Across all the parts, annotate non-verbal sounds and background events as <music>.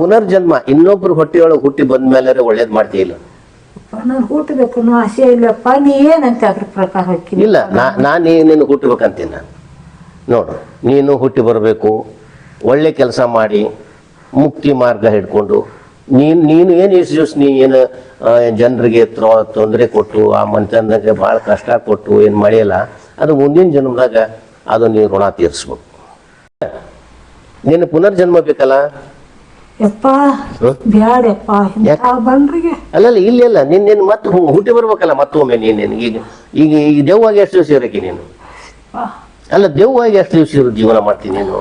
ಪುನರ್ಜನ್ಮ ಇನ್ನೊಬ್ರು ಹೊಟ್ಟೆಯೊಳಗೆ ಹುಟ್ಟಿ ಬಂದ ಮೇಲೆ ಒಳ್ಳೇದ್ ಮಾಡ್ತೀಯಿಲ್ಲ ನಾನು ಹುಟ್ಟಬೇಕು ಅನ್ನೋ ಆಸೆ ಇಲ್ಲಪ್ಪ ನೀ ಏನಂತ ಅದ್ರ ಪ್ರಕಾರ ಹೋಗ್ತೀನಿ ಇಲ್ಲ ನಾ ನಾನು ನೀನು ಹುಟ್ಟಬೇಕಂತೀನಿ ನಾನು. ನೋಡು ನೀನು ಹುಟ್ಟಿ ಬರಬೇಕು ಒಳ್ಳೆ ಕೆಲಸ ಮಾಡಿ ಮುಕ್ತಿ ಮಾರ್ಗ ಹಿಡ್ಕೊಂಡು ನೀನು ನೀನು ಏನು ಇಷ್ಟು ದಿವಸ ನೀ ಏನು ಜನರಿಗೆ ತೊಂದರೆ ಕೊಟ್ಟು ಆ ಮನುಷ್ಯನಿಗೆ ಭಾಳ ಕಷ್ಟ ಕೊಟ್ಟು ಏನು ಮಾಡಿಯಲ್ಲ ಅದು ಮುಂದಿನ ಜನ್ಮದಾಗ ಅದು ನೀನು ಋಣ ತೀರಿಸ್ಬೇಕು. ನೀನು ಪುನರ್ಜನ್ಮ ಬೇಕಲ್ಲ? ಯಪ್ಪ ಹ್ಮ್? ಬ್ಯಾಡಪ್ಪ ಇಂಥ ಬಂದ್ರಿಗೆ? ಅಲ್ಲಲ್ಲ ಇಲ್ಲಲ್ಲ ಇಲ್ಲ ನಿನ್ನ ಮತ್ತೆ ಹುಟ್ಟಿ ಬರ್ಬೇಕಲ್ಲ ಮತ್ತೊಮ್ಮೆ ನೀನು ಈಗ ಈಗ ಈಗ ದೆವ್ವಾಗಿ ಎಷ್ಟು ದಿವಸ ಇರಕ್ಕೆ ನೀನು? ಅಲ್ಲ ದೆವ್ವಾಗಿ ಎಷ್ಟು ದಿವಸ ಇರೋ ಜೀವನ ಮಾಡ್ತೀನಿ ನೀನು?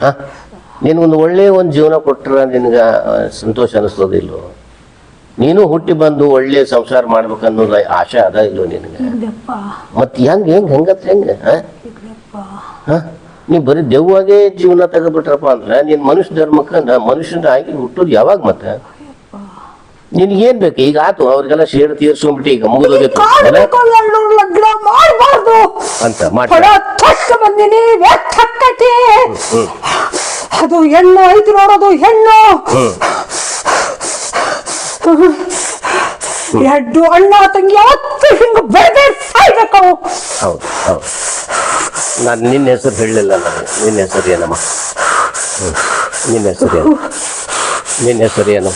ಹಾ? ನಿನಗೊಂದು ಒಳ್ಳೆಯ ಒಂದು ಜೀವನ ಕೊಟ್ರೆ ನಿನಗೆ ಸಂತೋಷ ಅನಿಸ್ತದಿಲ್ಲ ನೀನು ಹುಟ್ಟಿ ಬಂದು ಒಳ್ಳೆ ಸಂಸಾರ ಮಾಡ್ಬೇಕನ್ನೋದು ಆಶೆ ಅದ ಇಲ್ಲೋ ನಿನಗೆ? ಮತ್ತೆ ಹೆಂಗೆ ಹೆಂಗೆ ಹೆಂಗತ್ತೆ ಹೆಂಗೆ ಹಾ? ಇಲ್ಲಪ್ಪ ಹಾ ನೀ ಬರೀ ದೆವ್ವಾಗೇ ಜೀವನ ತೆಗೆದ್ಬಿಟ್ರಪ್ಪ ಅಂದ್ರೆ ನೀನು ಮನುಷ್ಯ ಧರ್ಮಕ್ಕೆ ಮನುಷ್ಯನ ಆಯ್ಕೆ ಹುಟ್ಟೋದು ಯಾವಾಗ ಮತ್ತೆ? ನಿನ್ಗೇನ್ ಬೇಕು? ಈಗ ಆತು ಅವ್ರಿಗೆಲ್ಲ ಶೇರ್ ತೀರ್ಸ್ಕೊಂಡ್ಬಿಟ್ಟು ಈಗ ಮುಗಿದೋಗಿತ್ತು ಅಂತ ಬಂದಿನಿ ಅದು ಹೆಣ್ಣು ಐತಿ ನೋಡೋದು ಹೆಣ್ಣು. ಎಡ್ಡು ಎರಡು ಅಣ್ಣ ತಂಗಿ ಯಾವತ್ತು ಹಿಂಗ ಬೆಳೆದೇ ಸಾಯ್ಬೇಕು. ಹೌದು ಹೌದು. ನಾನು ನಿನ್ನ ಹೆಸರು ಹೇಳಲಿಲ್ಲ ನಾನು. ನಿನ್ನ ಹೆಸರು ಏನಮ್ಮ? ಹ್ಞೂ ನಿನ್ನ ಹೆಸರು ಏನು? ನಿನ್ನ ಹೆಸರು ಏನು.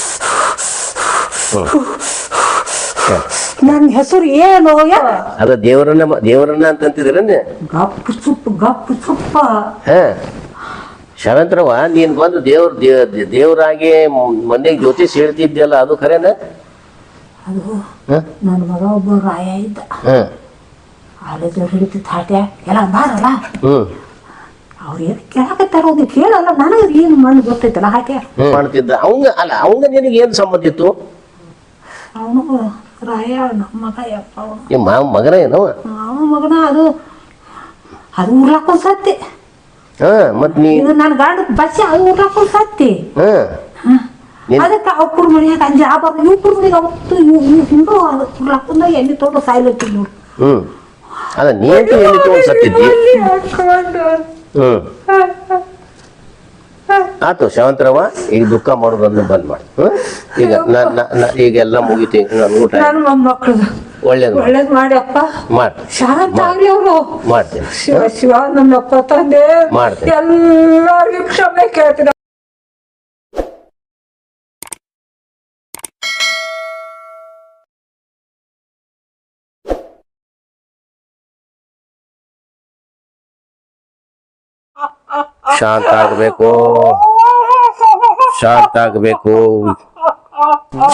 ನನ್ನ ಹೆಸರು ಏನು? ಅದ ದೇವರನ್ನ ದೇವರನ್ನ ಅಂತಂತಿದ್ರನ್ನೇ ಗಪ್ಪು ಸುಪ್ಪು ಗಪ್ಪು ಸುಪ್ಪ. ಹಾ. ಶಾವಂತ್ರವ ನೀನ್ ಬಂದು ದೇವ್ರ ದೇವರಾಗಿ ಮನೆಗೆ ಜ್ಯೋತಿಷ್ ಹೇಳ್ತಿದ್ಯಲ್ಲ ಅದು ಖರೇನ? ಅದು ಹ? ನನ್ನ ಮಗ ಒಬ್ಬ ರಾಯ ಇದ್ದ. ಕಾಲೇಜಲ್ಲಿ ಹಿಡಿತಿತ್ತು ಹಾಟ್ಯ ಎಲ್ಲ ಬಾರಲ್ಲ ಅವ್ರು ಏನು ಕೇಳಕತ್ತಾರ ಒಂದು ಕೇಳಲ್ಲ ನನಗೆ ಏನು ಮಣ್ಣು ಗೊತ್ತೈತಲ್ಲ ಹ್ಮ್. ಮಾಡ್ತಿದ್ದ. ಅವಂಗ ಅಲ್ಲ ಅವಂಗ ನಿನಗೆ ಏನು ಸಂಬಂಧ ಇತ್ತು? ಅವನು ರಾಯ ನಮ್ಮ ಮಗ ಯಪ್ಪ ಅವನು. ನಿಮ್ಮ ಮಾವ ಮಗನ ಏನವ? ಅವನ ಮಗನ ಅದು ಅದು ಊರ್ಲಾಕೊಂಡ್ ಸತ್ತಿ. ಹಾ ಮತ್ ನೀ ಇದು ನನ್ನ ಗಂಡ ಬಸ್ಸಿ ಅದು ಊರ್ಲಾಕೊಂಡ್ ಸತ್ತಿ. ಹಾ. ನೀ ಅದಕ್ಕೆ ಅವ್ರ ಮನೆಯಾಗ ಅಂಜ ಆಬಾರ್ದು ಇವ್ರ ಮನೆಗೆ ಅವತ್ತು ಹಿಂಗೂ ಅದು ಊರ್ಲಾಕೊಂಡ ಎಣ್ಣೆ ತೊಗೊಂಡು ಸಾಯ್ಲತ್ತಿ ನೋಡು. ಹ್ಮ್. ಅದ ನೀಂತೂ ಸತ್ತಿದ್ದಿ ಹ್ಮ್. ಆತು ಶಾವಂತ್ರವ ಈಗ ದುಃಖ ಮಾಡೋದನ್ನ ಬಂದ್ ಮಾಡಿ. ಹ್ಮ್? ಈಗ ಈಗ ಎಲ್ಲ ಮುಗಿತಿ ಒಳ್ಳೇದು ಮಾಡಿ. ಒಳ್ಳೇದ್ ಮಾಡ್ತೀನಿ ಶಾಂತ ಆಗ್ಲಿ ಅವರು. ಮಾಡ್ತೀನಿ. ಶಿವ ಶಿವ ನನ್ನಪ್ಪ ತಂದೆ. ಎಲ್ಲಾರ್ಗೂ ಕ್ಷಮೆ ಕೇಳ್ತೀನಿ. ಶಾಂತ ಆಗ್ಬೇಕು ಶಾಂತ ಆಗ್ಬೇಕು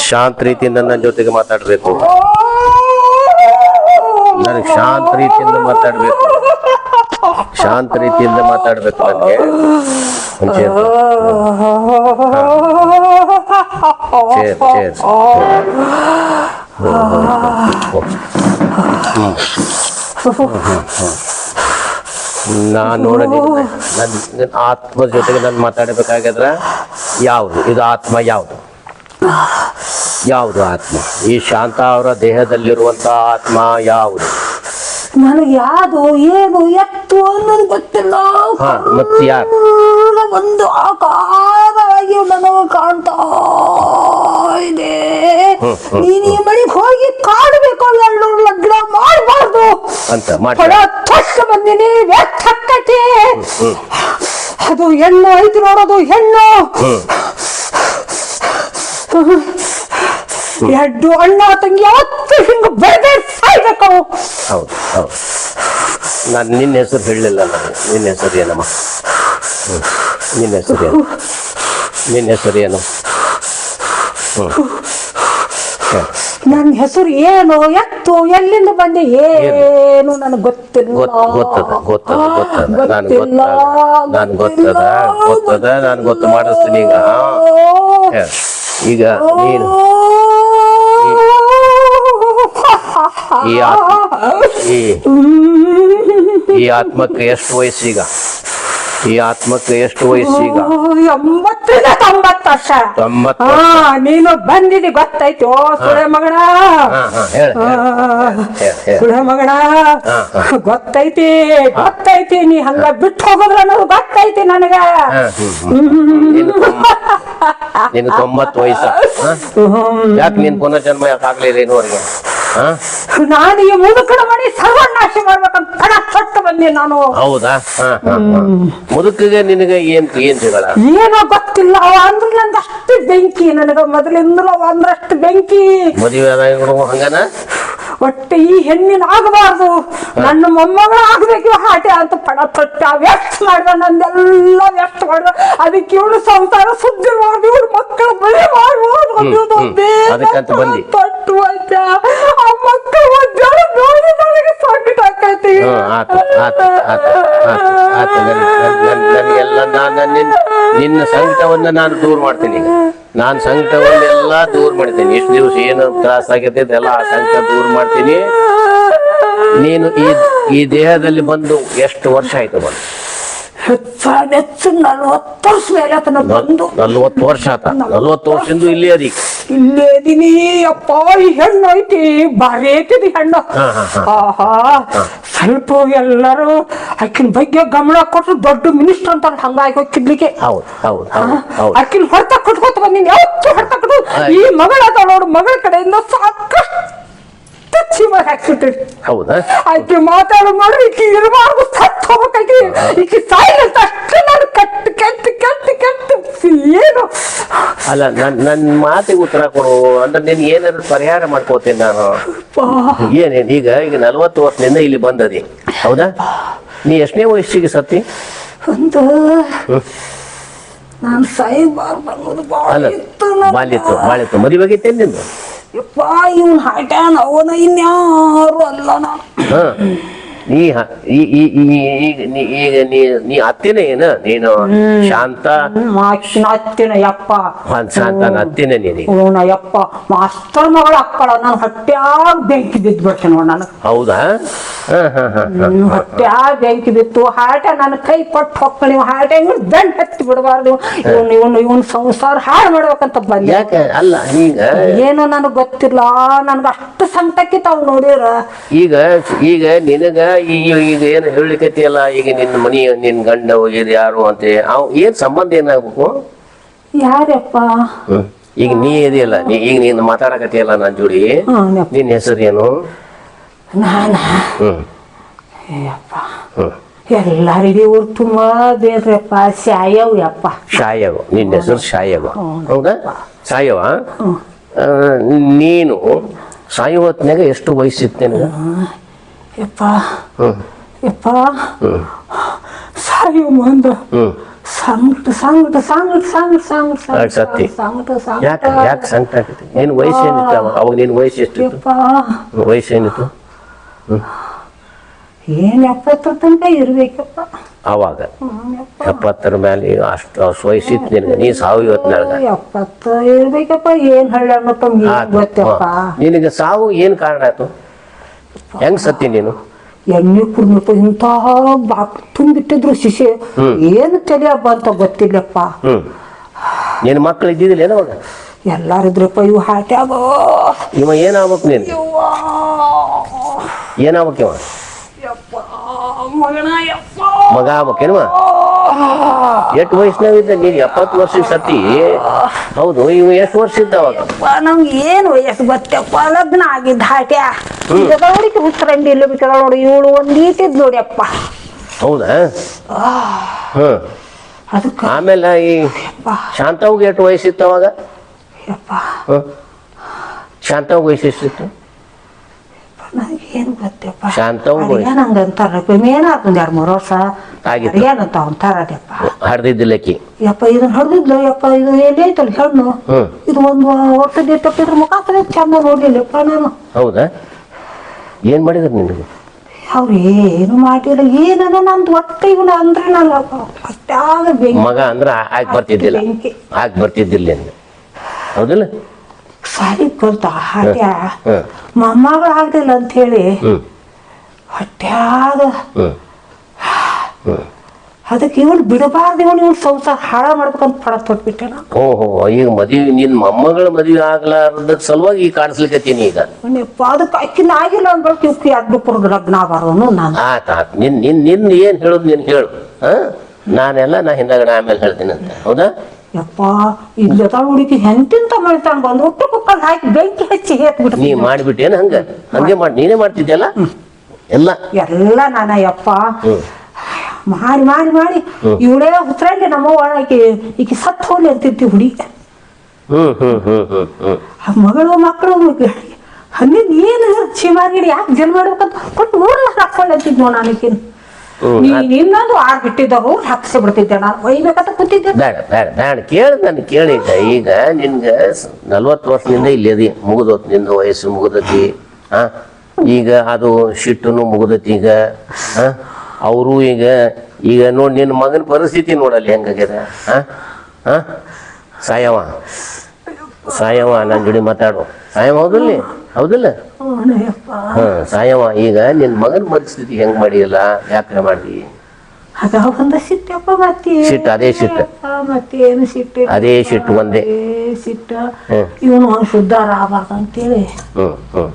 ಶಾಂತ ರೀತಿಯಿಂದ ನನ್ನ ಜೊತೆಗೆ ಮಾತಾಡ್ಬೇಕು ನನಗೆ ಶಾಂತ ರೀತಿಯಿಂದ ಮಾತಾಡ್ಬೇಕು ಶಾಂತ ರೀತಿಯಿಂದ ಮಾತಾಡ್ಬೇಕು ನನಗೆ ಒಂದ್ ಚೇರ್ ಚೇರ್ ಚೇರ್ ನಾನು ನೋಡಲಿ ನನ್ನ ಆತ್ಮ ಜೊತೆಗೆ ನಾನು ಮಾತಾಡಬೇಕಾಗಿದ್ರ ಯಾವುದು? ಇದು ಆತ್ಮ ಯಾವುದು? ಯಾವುದು ಆತ್ಮ? ಈ ಶಾಂತ ಅವರ ದೇಹದಲ್ಲಿರುವಂತ ಆತ್ಮ ಯಾವುದು? ನನಗೆ ಯಾವುದು ಏನು ಎತ್ತು ಅನ್ನೋದು ಗೊತ್ತಿಲ್ಲ. ಹಾ ಮತ್ತೆ ಯಾರು? ಒಂದು ಆಕಾರವಾಗಿ ನನಗೆ ಕಾಣ್ತಾ ಇದೆ. ನೀನ್ ಈ ಮನೆಗೆ ಹೋಗಿ ಕಾಡ್ಬೇಕು ಎರಡು ಲಗ್ನ ಮಾಡಬಾರ್ದು. ಅಂತ ತೊಟ್ಟು ಬಂದಿನಿ ವ್ಯರ್ಥಕ್ಕತಿ ಅದು ಹೆಣ್ಣು ಐತಿ ನೋಡೋದು ಹೆಣ್ಣು. ಎರಡು ಅಣ್ಣ ತಂಗಿ ಯಾವತ್ತು ಹಿಂಗ ಬೆಳೆದೇ ಸಾಯ್ಬೇಕು. ನಾನು ನಿನ್ನ ಹೆಸರು ಹೇಳಲಿಲ್ಲ ನಾನು. ನಿನ್ನ ಹೆಸರು ಏನಮ್ಮ? ನಿನ್ನ ಹೆಸರು ಏನು? ನಿನ್ನ ಹೆಸರು ಏನು. ನನ್ನ ಹೆಸರು ಏನು ಎತ್ತು ಎಲ್ಲಿಂದ ಬಂದೆ ಏನು? ನನಗೆ ಗೊತ್ತಿಲ್ಲ. ಗೊತ್ತ ಗೊತ್ತದ ಗೊತ್ತದ ಗೊತ್ತದ. ನಾನು ಗೊತ್ತಿಲ್ಲ, ಗೊತ್ತದ ನಾನು ಗೊತ್ತದ ಗೊತ್ತದ ನಾನು ಗೊತ್ತು ಮಾಡಿಸ್ತೀನಿ ಈಗ. ಈಗ ನೀನು. ಈ ಆತ್ಮ ಈ ಆತ್ಮಕ್ಕೆ ಎಷ್ಟು ವಯಸ್ಸೀಗ? ಈ ಆತ್ಮಕ್ಕೆ ಎಷ್ಟು ವಯಸ್ಸೀಗ? ಎಂಬತ್ತರಿಂದ ತೊಂಬತ್ತು ವರ್ಷ. ತೊಂಬತ್ತು ಹಾ ನೀನು ಬಂದಿದಿ ಗೊತ್ತಾಯ್ತು. ಸುಳೆ ಮಗಣ. ಸುಳೆ ಮಗಣ. ಗೊತ್ತೈತಿ ಗೊತ್ತೈತಿ ನೀ ಹಂಗ ಬಿಟ್ಟು ಹೋಗೋದ್ರ ಅನ್ನೋದು ಗೊತ್ತೈತಿ ನನಗ. ನೀನು ತೊಂಬತ್ತು ವಯಸ್ಸ. ಯಾಕೆ ನೀನ್ ಪುನರ್ಜನ್ಮ ಯಾಕೆ ಆಗ್ಲಿಲ್ಲ ಇನ್ನೂವರೆಗೆ? ನಾನು ಈ ಮುದುಕನ ಮಾಡಿ ಸರ್ವನಾಶ ಮಾಡ್ಬೇಕಂತ ಪಣ ಸೊಟ್ಟು ಬಂದೆ ನಾನು. ಹೌದಾ. ಮುದುಕಿಗೆ ನಿನಗೆ ಏನ್ ಏನ್ ಜಗಳ? ಏನೋ ಗೊತ್ತಿಲ್ಲ ಅವ ಅಂದ್ರೆ ನಂದು ಅಷ್ಟು ಬೆಂಕಿ. ನನಗ ಮೊದಲಿಂದಲೂ ಅವ ಅಂದ್ರಷ್ಟು ಬೆಂಕಿ. ಮದುವೆ ಆದಾಗ ಹಂಗನ? ಒಟ್ಟು ಈ ಹೆಣ್ಣಿನ ಆಗಬಾರ್ದು. ನನ್ನ ಮೊಮ್ಮಗಳು ಆಗ್ಬೇಕು ಹಾಟೆ ಅಂತ ಪಡ ತೊಟ್ಟ ವ್ಯರ್ಥ ಮಾಡ್ದ ನಂದೆಲ್ಲ ವ್ಯರ್ಥ ಮಾಡ್ದ. ಅದಕ್ಕೆ ಇವಳು ಸಂಸಾರ ಸುದ್ದಿ ಮಾಡಿ ಇವಳು ಮಕ್ಕಳ ಬಳಿ. ತೊಟ್ಟು ಅಂತ. ಆ ಮಕ್ಕಳು ನೋಡಿ ನನಗೆ ಸಂಕಟ ಆಕೈತಿ ನನ್- ನಿನ್ನ ನಿನ್ನ ಸಂಕಟವನ್ನ ನಾನು ದೂರ ಮಾಡ್ತೀನಿ ಈಗ. ನಾನು ಸಂಕಟವನ್ನೆಲ್ಲ ದೂರ ಮಾಡ್ತೀನಿ. ಎಷ್ಟು ದಿವಸ ಏನು ತ್ರಾಸ ಆಗೈತೆ ಎಲ್ಲ ಆ ಸಂಕಟ ದೂರ ಮಾಡ್ತೀನಿ. ನೀನು ಈ ಈ ದೇಹದಲ್ಲಿ ಬಂದು ಎಷ್ಟು ವರ್ಷ ಆಯ್ತು ಬಂದು ಹೆಚ್ಚ ನಲ್ವತ್ತು ವರ್ಷ ಮೇಲೆ ಬಂದು. ನಲ್ವತ್ತು ವರ್ಷ ಆತ. ನಲ್ವತ್ತು ವರ್ಷದಿಂದ ಇಲ್ಲೇ ಅದೀಗ ಇಲ್ಲೇ ಇದೀನಿ ಅಪ್ಪ ಈ ಹೆಣ್ಣು ಐತಿ. ಬಾರಿ ಐತಿ ಹೆಣ್ಣು. ಆಹಾ. ಸ್ವಲ್ಪ ಎಲ್ಲರೂ ಆಕಿನ ಬಗ್ಗೆ ಗಮನ ಕೊಟ್ಟು ದೊಡ್ಡ ಮಿನಿಸ್ಟರ್ ಅಂತ ಹಂಗಾಗಿ ಹೋಗಿದ್ಲಿಕ್ಕೆ ಹೌದು ಹೌದು ಹೌದು ಹೌದು. ಆಕಿನ ಹೊರತ ಕೊಟ್ಕೋತ ಬಂದಿನಿ. ಯಾವತ್ತು ಹೊರತ ಕೊಟ್ಟು ಈ ಮಗಳ ಅದ ನೋಡು ಮಗಳ ಕಡೆಯಿಂದ ಸಾಕಷ್ಟು ಚೀಮ ಹಾಕ್ಬಿಟ್ಟಿರಿ ಹೌದಾ? ಆಕೆ ಮಾತಾಡೋ ಮಾಡಿ ಈಕಿ ಇರಬಾರ್ದು ಸತ್ತು ಹೋಗ್ಬೇಕಾಗಿ ಈಕಿ ಸಾಯಿಲ್ಲ ಅಷ್ಟೇ ನಾನು ಕೆಟ್ಟು ಕೆಟ್ಟು ಏನು ಅಲ್ಲ ನನ್ ನನ್ನ ಮಾತಿಗೆ ಉತ್ತರ ಕೊಡು. ಅಂದ್ರೆ ನೀನ್ ಏನಾದ್ರು ಪರಿಹಾರ ಮಾಡ್ಕೋತೀನಿ ನಾನು. ಏನೇನ್ ಈಗ ಈಗ ನಲ್ವತ್ತು ವರ್ಷದಿಂದ ಇಲ್ಲಿ ಬಂದದಿ. ಹೌದಾ? ನೀ ಎಷ್ಟನೇ ವಯಸ್ಸಿಗೆ ಸತ್ತಿ ಒಂದು ನಾನು ಸಾಯಬಾರ್ದು ಅನ್ನೋದು ಭಾಳ ಅಲ್ಲ ಇತ್ತು ನನಗೆ. ಬಾಲಿತ್ತು ಬಾಳಿತ್ತು. ಮದುವೆ ಆಗೈತೆ ನಿಂದು? ಯಪ್ಪ ಇವನ್ ಹಾಟ್ಯಾನ ಅವನ ಇನ್ಯಾರು ಅಲ್ಲ ನಾನು. ಹಾ. ನೀ ಈಗ ನೀ ನೀ ಅತ್ತಿನೇ ಏನ? ನೀನು ಶಾಂತ? ಹತ್ತಿನ ಯಪ್ಪ. ಶಾಂತನ ಅತ್ತಿನೇ ನೀನು. ಯಪ್ಪ. ಮಾಸ್ತರ್ ಮಗಳ ಅಕ್ಕಳ ನಾನು ಹೊಟ್ಯಾಗ ಬೆಂಕಿ ಬಿದ್ದು ಬಿಡ್ತೇನೆ ನೋಡ್ ನಾನು. ಹೌದಾ? ಹಾ ಹಾ ಹಾ ಹಾ ಹೊಟ್ಯಾಗ ಬೆಂಕಿ ಬಿತ್ತು ಹಾಟ ನನ್ನ ಕೈ ಕೊಟ್ಟು ಹೊಕ್ಕ ನೀವು ಹಾಟ ಇವ್ನು ದಂಡ ಹತ್ತಿ ಬಿಡಬಾರ್ದು. ಇವ್ನು ಇವ್ನು ಇವನ್ ಸಂಸಾರ ಹಾಳು ಮಾಡ್ಬೇಕಂತ ಬಂದೆ. ಯಾಕೆ? ಅಲ್ಲ ಈಗ ಏನೋ ನನಗೆ ಗೊತ್ತಿಲ್ಲ. ನನ್ಗ ಅಷ್ಟು ಸಂಕಟಕ್ಕೆ ತಾವು ನೋಡಿರ ಈಗ ಈಗ ನಿನಗ ಈಗ ಈಗ ಏನು ಅಲ್ಲ ಈಗ ನಿನ್ನ ಮನಿ ನಿನ್ ಗಂಡ ಹೋಗಿದ್ ಯಾರು ಅಂತ ಅವ್ ಏನ್ ಸಂಬಂಧ ಏನಾಗ್ಬೇಕು? ಯಾರಪ್ಪ. ಈಗ ನೀ ಇದೆಯಲ್ಲ ನೀ ಈಗ ಮಾತಾಡಕತಿ ಮಾತಾಡಕತ್ತಿಯಲ್ಲ ನನ್ನ ಜೋಡಿ. ನಿನ್ನ ಹೆಸರು ಏನು? ನಾನ? ಹ್ಮ್ ಯಪ್ಪ ಹ್ಮ್ ಎಲ್ಲರಿಗೂ ಊರು ತುಂಬಾ ಬೇಡ್ರಪ್ಪ ಸ್ಯಾಯವ್ ಯಪ್ಪ. ಶಾಯವ. ನಿನ್ನ ಹೆಸರು ಶಾಯವ. ಹೌದಾ? ಶಾಯವ ನೀನು ಸಾಯೋ ಎಷ್ಟು ವಯಸ್ಸಿತ್ತು ನಿನಗೆ? ಯಪ್ಪ. ಯಪ್ಪ. ಸಾಯು ಮುಂದ ಸಂಗಟ ಸಂಗಟ ಸತ್ತಿ. ಯಾಕೆ ಯಾಕೆ ಸಂಕಟ ಆಗ್ತೈತಿ? ನಿನ್ನ ವಯಸ್ಸು ಏನಿತ್ತು ಅವಾಗ? ಅವಾಗ ನಿನ್ನ ವಯಸ್ಸು ಎಷ್ಟಿತ್ತು? ಯಪ್ಪ. ವಯಸ್ಸು ಏನಿತ್ತು? ಏನ್ ಎಪ್ಪತ್ತರ ತನಕ ಇರ್ಬೇಕಪ್ಪ. ಅವಾಗ ಹ್ಮ್, ಎಪ್ಪತ್ತರ ಮೇಲೆ ಅಷ್ಟು ವಯಸ್ಸಿತ್ತು ನಿನಗೆ. ನೀ ಸಾವು ಇವತ್ತಿನಾಗ ಎಪ್ಪತ್ತ ಹೇಳ್ಬೇಕಪ್ಪ ಏನ್ ಹಳ್ಳಿ ಗೊತ್ತಪ್ಪ. ನಿನಗೆ ಸಾವು ಏನು ಕಾರಣ ಆಯ್ತು? ಹೆಂಗ್ ಸತ್ತಿ ನೀನು? ಎಣ್ಣೆ ಕುಡ್ನಪ್ಪ ಇಂತಹ ಬಾಕ್ ತುಂಬಿಟ್ಟಿದ್ರು ಶಿಶೆ ಏನು ತಲೆ ಹಬ್ಬ ಅಂತ ಗೊತ್ತಿಲ್ಲಪ್ಪ. ನಿನ್ ನಿನ್ನ ಮಕ್ಕಳು ಇದ್ದಿದ್ದಿಲ್ಲ ಏನವಾಗ ಎಲ್ಲಾರಿದ್ರಪ್ಪ ಇವು ಹಾಟ್ಯಾಗ ಇವ ಏನಾಗ್ಬೇಕು ನೀನು. ಏನಾಗ್ಬೇಕು ಇವ? ಯಪ್ಪ ಮಗನ ಯಪ್ಪ ಮಗ ಆಗ್ಬೇಕೇನುವ ಎಷ್ಟು ವಯಸ್ಸಿನಾಗ ಇದ್ದ ನೀನು? ಎಪ್ಪತ್ತು ವರ್ಷ ಸತಿ? ಹೌದು ಇವ ಎಷ್ಟು ವರ್ಷ ಇದ್ದ ಅವಾಗ ಯಪ್ಪ ನಮ್ಗೆ ಏನು ವಯಸ್ಸು ಗೊತ್ತಪ್ಪ ಲಗ್ನ ಆಗಿದ್ದ ಹಾಟ್ಯ ಹುಡುಕಿ ಹುತ್ತರಂಡಿ ಇಲ್ಲ ಬೇಕಾದ ನೋಡಿ ಇವಳು ಒಂದು ಈಟಿದ್ ನೋಡಿಯಪ್ಪ ಹೌದಾ? ಹ್ಮ್. ಅದಕ್ಕೆ ಆಮೇಲೆ ಈ ಶಾಂತವ್ಗೆ ಎಷ್ಟು ವಯಸ್ಸಿತ್ತು ಅವಾಗ? ಶಾಂತವ್ಗೆ ವಯಸ್ಸು ಎಷ್ಟಿತ್ತು ನನಗೆ ಏನು ಗೊತ್ತಪ್ಪ? ಶಾಂತವ್ ವಯಸ್ಸು ಅಡಿಗೆ ಅಂತಾರ ಏನಾಯ್ತು ಒಂದು ಎರಡು ಮೂರು ವರ್ಷ ಆಗಿತ್ತು. ಏನಂತ ಅಂತಾರಪ್ಪ ಹಡ್ದಿದ್ದಿಲ್ಲಕ್ಕಿ ಯಪ್ಪ ಇದನ್ನ ಹೊಡೆದಿದ್ಲು ಯಪ್ಪ ಇದು ಎಲ್ಲಿ ಐತಲ್ಲ ಹೆಣ್ಣು ಇದು ಒಂದು ವರ್ಷದ ತಪ್ಪ ಇದ್ರ ಮುಖ ಕಡೆ ಚಂದ ನೋಡ್ಲಿಲ್ಲಪ್ಪ ನಾನು. ಹೌದಾ? ಏನು ಮಾಡಿದ್ರು ನಿನಗೆ? ಅವ್ರು ಏನು ಮಾಡಿಲ್ಲ ಏನದ ನಂದು ಒತ್ತ ಇವನು ಅಂದ್ರೆ ನಾನು ಅಷ್ಟಾಗ ಮಗ ಅಂದ್ರೆ ಆಗಿ ಬರ್ತಿದ್ದಿಲ್ಲ. ಆಗಿ ಬರ್ತಿದ್ದಿಲ್ಲ ಹೌದಿಲ್ಲ? ಸಾಲಿ ಕೊಲ್ತ ಹಾಗೆ ಮೊಮ್ಮಗಳು ಆಗ್ಲಿಲ್ಲ ಅಂತ ಹೇಳಿ ಹ್ಮ್. ಅದಕ್ಕೆ ಇವಳು ಬಿಡಬಾರ್ದು ಇವಳು ಇವಳು ಸಂಸಾರ ಹಾಳ ಮಾಡ್ಬೇಕಂತ ಪಡ ತೊಟ್ಬಿಟ್ಟೆ ಓಹೋ ಈಗ ಮದುವೆ ನಿನ್ ಮೊಮ್ಮಗಳ ಮದುವೆ ಆಗ್ಲಾರ್ದ ಸಲುವಾಗಿ ಈ ಕಾಣಿಸ್ಲಿಕತ್ತೀನಿ ಈಗ. ಅದಕ್ಕೆ ಅಕ್ಕಿನ ಆಗಿಲ್ಲ ಅಂದ್ಬಿಟ್ಟು ಇವಕ್ಕೆ ಎರಡು ಲಗ್ನ ಆಗಬಾರ್ದು ನಾನು. ಆತ ಆತ. ನಿನ್ ನಿನ್ ನಿನ್ ಏನ್ ಹೇಳುದು ನೀನ್ ಹೇಳು. ಹಾ? ನಾನೆಲ್ಲ ನಾ ಹಿಂದಗಡೆ ಆಮೇಲೆ ಹೇಳ್ತೀನಿ ಅಂತ. ಹೌದಾ? ಯಪ್ಪ ಇಲ್ಲದ ಹುಡುಗಿ ಹೆಂತಿಂತ ಮಾಡ್ತಾನೆ ಬಂದು ಹುಟ್ಟು ಕುಕ್ಕಲ್ ಹಾಕಿ ಬೆಂಕಿ ಹಚ್ಚಿ ಹೇತ್ ನೀ ಮಾಡ್ಬಿಟ್ಟೇನ ಹಂಗ? ಹಂಗೆ ಮಾಡಿ ನೀನೇ ಮಾಡ್ತಿದ್ಯಲ್ಲ ಎಲ್ಲ? ಎಲ್ಲ? ನಾನ ಯಪ್ಪ. ಮಾಡಿ ಮಾಡಿ ಮಾಡಿ ಇವಳೇ ಉತ್ತರಂಡಿ ನಮ್ಮ ಆಕಿ ಈಕಿ ಸತ್ತು ಹೋಗ್ಲಿ ಅಂತಿರ್ತಿ ಹುಡುಗಿ ಆ ಮಗಳು ಮಕ್ಕಳು ಹಂಗೆ ಏನು ಶಿವಾಗಿಡಿ ಯಾಕೆ ಜನ್ಮ ಮಾಡ್ಬೇಕಂತ ಕೊಟ್ಟು ಊರ್ಲ ಲಕ್ಷ ನಾನು ನೋಡ್ ಹ್ಮ್. ನೀನ್ ಇನ್ನೊಂದು ಆರ್ ಬಿಟ್ಟಿದ್ದವು ಹಾಕ್ಸಿ ಬಿಡ್ತಿದ್ದೆ ನಾನು. ಒಯ್ಬೇಕಂತ ಕೂತಿದ್ದೆ. ಬೇಡ ಬೇಡ ಬೇಡ. ಕೇಳಿ ನಾನು ಕೇಳಿದ್ದ. ಈಗ ನಿನ್ಗೆ ನಲ್ವತ್ತು ವರ್ಷದಿಂದ ಇಲ್ಲಿ ಅದಿ ಮುಗಿದೋತ್ ನಿಂದು ವಯಸ್ಸು ಮುಗಿದತಿ ಹಾ ಈಗ ಅದು ಶಿಟ್ಟನು ಮುಗಿದತಿ ಈಗ ಹಾ ಅವರು ಈಗ ಈಗ ನೋಡಿ ನಿನ್ನ ಮಗನ ಪರಿಸ್ಥಿತಿ ನೋಡಲ್ಲಿ ಹೆಂಗಾಗ್ಯದ ಹಾ ಹಾ ಸಾಯವ ಸಾಯವ ನನ್ನ ಜೋಡಿ ಮಾತಾಡು. ಸಾಯವ ಹೌದಲ್ಲಿ? ಹೌದಿಲ್ಲ? ಹ ಸಾಯವ ಈಗ ನಿನ್ ಮಗನ ಪರಿಸ್ಥಿತಿ ಹೆಂಗ್ ಮಾಡಿಯಲ್ಲ ಯಾಕೆ ಮಾಡಿ ಸಿಟ್ಟು, ಅದೇ ಸಿಟ್ಟು. ಮತ್ತೇನು ಸಿಟ್ಟು ಅದೇ ಸಿಟ್ಟು ಒಂದೇ. ಸಿಟ್ಟ. ಇವನು ಶುದ್ಧ ಶುದ್ಧಾರ ಆಗ್ಬಾರ್ದು ಅಂತೇಳಿ. ಹ್ಮ್ ಹ್ಮ್.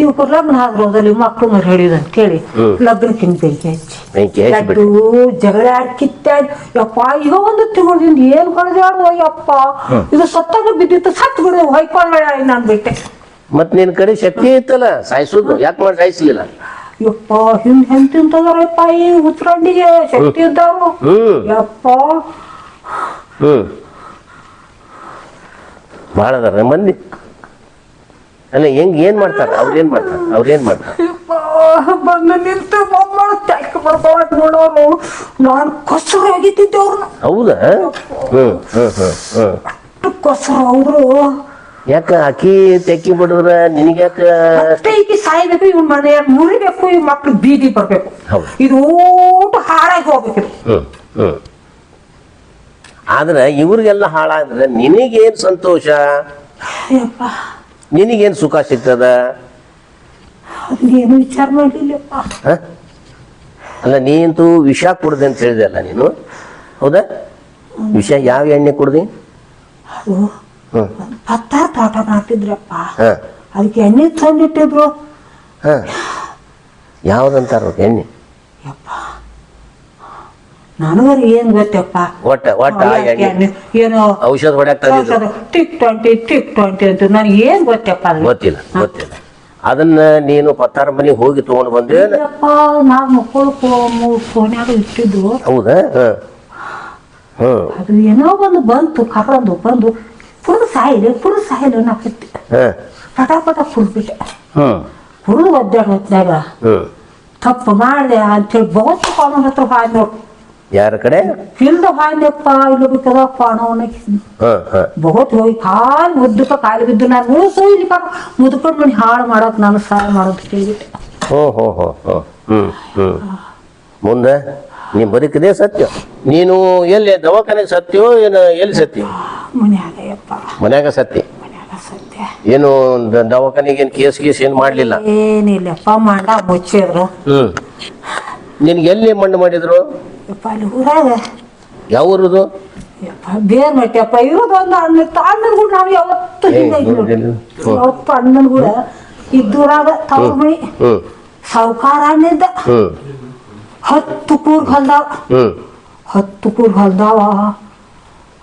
ಇವ್ರು ಲಗ್ನ ಆದ್ರೋದಲ್ಲಿ ಮಕ್ಕಳು ಮರಿ ಹೇಳಿದ ಅಂತೇಳಿ. ಲಗ್ನಕ್ಕಿಂತ ಬೆಂಕಿ ಹಚ್ಚಿ ಲಡ್ಡು ಜಗಳ ಕಿತ್ತಾಡ್ ಯಪ್ಪ ಈಗ ಒಂದು ತಿಂಗಳಿಂದ ಏನ್ ಹೊಡೆದಾಡುವ ಯಪ್ಪ. ಇದು ಸತ್ತಾಗ ಬಿದ್ದಿತ್ತು ಸತ್ ಬಿಡು ಹೊಯ್ಕೊಂಡ ನಾನು ಬಿಟ್ಟೆ ಮತ್ ನಿನ್ ಕಡೆ ಶಕ್ತಿ ಇತ್ತಲ್ಲ ಸಾಯಿಸೋದು ಯಾಕೆ ಮಾಡಿ ಸಾಯಿಸ್ಲಿಲ್ಲ ಯಪ್ಪ ಹಿಂದ್ ಹೆಂತಿಂತದಾರಪ್ಪ ಈ ಉತ್ತರಂಡಿಗೆ ಶಕ್ತಿ ಇದ್ದವ್ರು. ಹ್ಮ್. ಯಪ್ಪ. ಹ್ಮ್. ಭಾಳ ಅದಾರ ಮಂದಿ ಅಲ್ಲ ಹೆಂಗ್ ಏನ್ ಮಾಡ್ತಾರ? ಅವ್ರ ಏನ್ ಮಾಡ್ತಾರ? ಅವ್ರ ಏನ್ ಮಾಡ್ತಾರ? ಬಂದು ನಿಂತು ಟ್ಯಾಕ್ ಬರ್ಕೊಳಕ್ ನೋಡೋರು ನಾನು ಕೊಸರು ಹೋಗಿದ್ದಿದ್ದೆ ಅವ್ರನ್ನ ಹೌದಾ? ಹ್ಮ್ ಹ್ಮ್ ಹ್ಮ್ ಹ್ಮ್. ಕೊಸರು ಅವರು. ಯಾಕ ಅಕ್ಕಿ ತೆಕ್ಕಿ ಬಿಡಿದ್ರ? ನಿನಗ್ಯಾಕ ಮತ್ತೆ ಈಕಿ ಸಾಯ್ಬೇಕು ಇವ್ ಮನೆ ಮುರಿಬೇಕು ಇವ್ ಮಕ್ಳು ಬೀದಿ ಬರ್ಬೇಕು. ಹೌದು. ಇದು ಊಟ ಹಾಳಾಗಿ ಹೋಗ್ಬೇಕು. ಹ್ಮ್ ಹ್ಮ್. ಆದ್ರ ಇವ್ರಿಗೆಲ್ಲ ಹಾಳಾದ್ರೆ ನಿನಗೇನ್ ಸಂತೋಷ? ಯಪ್ಪ ನಿನಗೇನ್ ಸುಖ ಸಿಗ್ತದ? ಏನು ವಿಚಾರ ಮಾಡ್ಲಿಲ್ಲಪ್ಪ ಹ? ಅಲ್ಲ ನೀಂತೂ ವಿಷ ಕುಡ್ದೆ ಅಂತ ಹೇಳಿದೆ ಅಲ್ಲ ನೀನು? ಹೌದಾ? ವಿಷ ಯಾವ ಎಣ್ಣೆ ಕುಡ್ದಿ? ಅದು ಹ್ಮ್ ಭತ್ತ ತೋಟ ಮಾಡ್ತಿದ್ರಪ್ಪ ಹ. ಅದಕ್ಕೆ ಎಣ್ಣೆ ತಂದಿಟ್ಟಿದ್ರು. ಹ. ಯಾವ್ದಂತಾರ ಎಣ್ಣೆ? ಯಪ್ಪ. ನನಗರಿ ಏನ್ ಗೊತ್ತಪ್ಪ? ಒಟ್ಟ ಒಟ್ಟ ಆ ಎಣ್ಣೆ ಏನೋ ಔಷಧ ಹೊಡ್ಯಾಕ್ ತಂದಿದ್ರು. ಟಿಕ್ ಟ್ವೆಂಟಿ ಟಿಕ್ ಟ್ವೆಂಟಿ ಅಂತ. ನನಗೆ ಏನ್ ಗೊತ್ತಪ್ಪ ಅದು? ಗೊತ್ತಿಲ್ಲ ಗೊತ್ತಿಲ್ಲ. ಅದನ್ನ ನೀನು ಪತ್ತಾರ ಮನೆ ಹೋಗಿ ತಗೊಂಡು ಬಂದೆ ಯಪ್ಪ ನಾವು ಮಕ್ಕಳು ಫೋನ್ಯಾಗ ಇಟ್ಟಿದ್ರು ಹೌದಾ? ಹ. ಹ್ಮ್ ಅದು ಏನೋ ಒಂದು ಬಂತು ಕರಂದು ಬಂದು ಕುಡಿದು ಸಾಯಿಲೆ ಕುಡಿದು ಸಾಯಿಲೆ ನಾಕತ್ತಿ ಹ. ಪಟ ಪಟ ಕುಡ್ಬಿಟ್ಟೆ ಹ್ಮ್ ಕುಡಿದು ಒದ್ದಾಡ ಹೊತ್ನಾಗ ಹ್ಮ್ ತಪ್ಪು ಮಾಡಿದೆ ಅಂತೇಳಿ ಬಹುತ್ ಕಾಮನ್ ಹತ್ರ ಹಾಯ್ ನೋಡು ಯಾರ ಕಡೆ? ಇಲ್ದ ಹಾಯ್ದಪ್ಪ ಇಲ್ಲ ಬಿಟ್ಟದಪ್ಪ ಬಹುತ್ ಹೋಗಿ ಕಾಲು ಮುದ್ದಕ ಕಾಲು ಬಿದ್ದು ನಾನು ಮುಳುಸು ಇಲ್ಲಿ ಪಾಪ ಮುದ್ಕೊಂಡು ಮನೆ ಹಾಳು ಮಾಡೋಕ್ ನಾನು ಸಹಾಯ ಮಾಡೋದು ಕೇಳಿಬಿಟ್ಟೆ. ಹೋ ಹೋ ಹೋ ಹೋ. ಹ್ಮ್ ಹ್ಮ್. ಮುಂದೆ? ನೀ ಬದುಕಿದೆ ಸತ್ಯ. ನೀನು ಎಲ್ಲಿ ದವಾಖಾನೆ ಸತ್ಯೋ ಏನು ಎಲ್ಲಿ ಸತ್ಯ? ಮನ್ಯಾಗ ಯಪ್ಪ ಮನ್ಯಾಗ ಸತ್ಯ. ಏನು ದವಾಖಾನೆಗೆ ಏನು ಕೇಸ್ ಗೀಸ್ ಏನು ಮಾಡಲಿಲ್ಲ? ಏನಿಲ್ಲಪ್ಪ ಮಾಡ ಮುಚ್ಚಿದ್ರು. ಹ್ಮ್. ನಿನ್ಗೆ ಎಲ್ಲಿ ಮಣ್ಣು ಮಾಡಿದ್ರು? ಯಪ್ಪ ಅಲ್ಲಿ ಊರಾಗ. ಯಾವ ಊರದು ಯಪ್ಪ ಬೇರ್ ಮಟ್ಟಪ್ಪ ಇರೋದು ಒಂದು ಅಣ್ಣ ಅಣ್ಣನ ಕೂಡ ನಾವು ಯಾವತ್ತು ಏ, ಹಿಂಗೆ ನೋಡಿಲ್ಲ. ಹ್ಮ್. ಯಾವತ್ತು ಅಣ್ಣನ ಕೂಡ ಇದ್ದೂರಾಗ ತವ್ರ ಮನಿ ಹ್ಮ್. ಸಾವುಕಾರ ಅಣ್ಣಿದ್ದ ಹ್ಮ್. ಹತ್ತು ಕೂರ್ ಹೊಲ್ದಾವ. ಹ್ಮ್. ಹತ್ತು ಕೂರ್ ಹೊಲ್ದಾವ.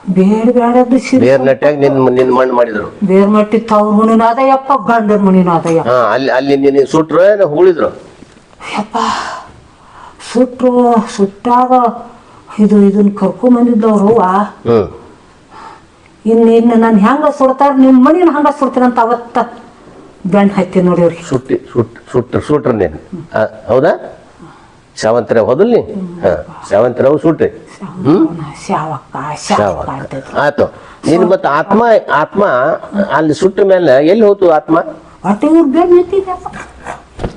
ಬೇಡ ಬೇಡದ್ದು ಸಿರಿ ಬೇರ್ ನಟ್ಯಾಗ ನಿನ್ ನಿನ್ ಮಣ್ಣು ಮಾಡಿದ್ರು. ಬೇರ್ ಮಟ್ಟಿ ತವ್ರ ಮನಿನ ಅದ ಯಪ್ಪ ಗಂಡನ ಮನಿನ ಅದ ಹಾ ಅಲ್ಲಿ ಅಲ್ಲಿ ನಿನ್ನ ಸುಟ್ರು ಏನು ಹೂಳಿದ್ರು? ಯಪ್ಪ. ಸುಟ್ರು ಸುಟ್ಟಾಗ ಇದು ಇದನ್ನ ಕರ್ಕೊಂಡ್ ಬಂದಿದ್ದವ್ರು ಆ? ಇನ್ನ ಇನ್ನು ನಾನು ಹೆಂಗ ಸುಡ್ತಾರ ನಿಮ್ಮ ಮನೇನ ಹಂಗ ಸುಡ್ತೀರಂತ ಅವತ್ತ ಬೆಣ್ಣ ಹತ್ತಿ ನೋಡಿ ಅವ್ರಿಗೆ. ಸುಟ್ಟಿ ಸುಟ್ ಸುಟ್ಟ ಸುಟ್ರು ನೀನು. ಹೌದಾ? ಶಾವಂತರ ಹೋದಲ್ ನೀ? ಶಾವಂತರವು ಸುಟ್ರಿ. ಹ್ಮ್? ಶಾವಕ್ಕ ಶಾವ ಶಾವಕ್ಕ. ಆಯ್ತು. ನೀನು ಮತ್ತೆ ಆತ್ಮ ಆತ್ಮ ಅಲ್ಲಿ ಸುಟ್ಟ ಮೇಲೆ ಎಲ್ಲಿ ಹೋತು ಆತ್ಮ? ಒಟ್ಟು ಇವ್ರು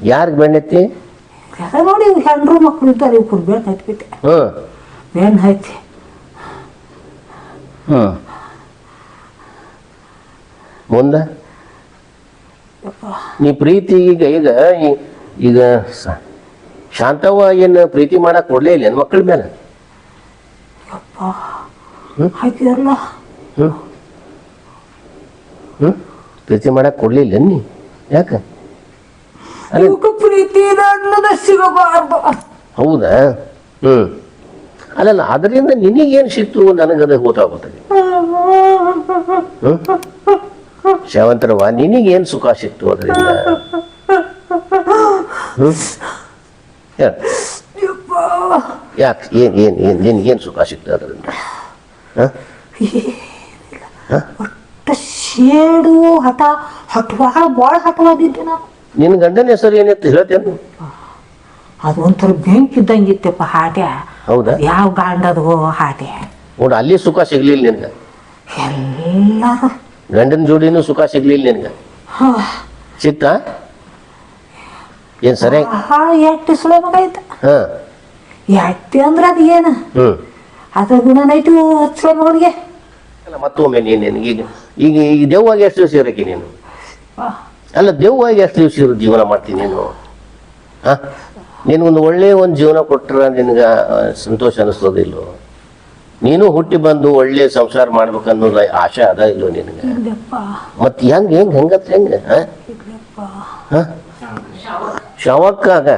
ಯಾರಿಗೆ ಬೆಣ್ಣೆತ್ತಿ ಎಲ್ಲ ನೋಡಿ ಹೆಣ್ರು ಮಕ್ಳು ಇದ್ದಾರೆ ಇವ್ರು ಹತ್ಬಿಟ್ಟೆ ಹತ್ತಿ ಮುಂದೆ ನೀ ಪ್ರೀತಿ ಈಗ ಈಗ ಈಗ ಶಾಂತವ್ವ ಏನು ಪ್ರೀತಿ ಮಾಡಕ್ ಕೊಡ್ಲೇ ಇಲ್ಲ ಮಕ್ಕಳ ಮೇಲೆ. ಪ್ರೀತಿ ಮಾಡಕ್ ಕೊಡ್ಲಿಲ್ಲ ನೀ. ಯಾಕ? ಇವಕ್ಕೆ ಪ್ರೀತಿ ಅನ್ನೋದ ಸಿಗಬಾರ್ದು ಹೌದಾ? ಹ್ಮ್. ಅಲ್ಲಲ್ಲ ಅದರಿಂದ ನಿನಗೇನು ಸಿಕ್ತು ನನಗದು ಗೊತ್ತಾಗುತ್ತದೆ? ಶಾವಂತರವ ನಿನಗೇನು ಸುಖ ಸಿಕ್ತು ಅದರಿಂದ. ಯಾಕೆ? ಏನು ಏನು ಏನು ನಿನಗೇನು ಸುಖ ಸಿಕ್ತು ಅದರಿಂದ? ಒಟ್ಟ ಶೇಡು ಹಠ ಹಠವಾಳ ಭಾಳ ಹಠವಾಗಿದ್ದೆ ನಾನು ನಿನ್ನ ಗಂಡನ ಹೆಸರು ಏನಿತ್ತು ಹೇಳ್ತೇನು ಅದು ಒಂಥರ ಬೆಂಕಿ ಇದ್ದಂಗಿತ್ತಪ್ಪ ಹಾಟೆ ಹೌದಾ? ಯಾವ ಗಾಂಡದೋ ಹಾಟೆ ನೋಡು ಅಲ್ಲಿ ಸುಖ ಸಿಗ್ಲಿಲ್ಲ ನಿನಗೆ. ಎಲ್ಲರೂ ಗಂಡನ ಜೋಡಿನು ಸುಖ ಸಿಗ್ಲಿಲ್ಲ ನಿನಗೆ. ಚಿತ್ತ? ಏನ್ ಸರಿ? ಎಟ್ಟಿ ಸುಳೆ ಮಗ ಇದ್ದ ಹಾಂ. ಎಟ್ಟಿ ಅಂದ್ರೆ ಅದು ಏನು? ಹ್ಞೂ ಅದ್ರ ಗುಣನೈತು ಸುಳೆ ಮಗನಿಗೆ ಅಲ್ಲ ಮತ್ತೊಮ್ಮೆ ನೀನು ಈಗ ಈಗ ಈಗ ದೆವ್ವಾಗಿ ಎಷ್ಟು ಸೇರಕ್ಕೆ ಇರೋಕೆ ನೀನು ಅಲ್ಲ ದೆವ್ವಾಗಿ ಎಷ್ಟು ದಿವಸ ಇರು ಜೀವನ ಮಾಡ್ತೀನಿ ನೀನು? ಹಾಂ? ನಿನಗೊಂದು ಒಳ್ಳೆಯ ಒಂದು ಜೀವನ ಕೊಟ್ಟರೆ ನಿನಗೆ ಸಂತೋಷ ಅನಿಸ್ತದಿಲ್ಲೋ ನೀನು ಹುಟ್ಟಿ ಬಂದು ಒಳ್ಳೆ ಸಂಸಾರ ಮಾಡ್ಬೇಕನ್ನೋದು ಆಶೆ ಅದ ಇಲ್ಲೋ ನಿನಗೆ? ಮತ್ ಮತ್ತೆ ಹೆಂಗೆ ಹೆಂಗೆ ಹೆಂಗತ್ ಹೆಂಗೆ ಶವಕ್ಕಾಗ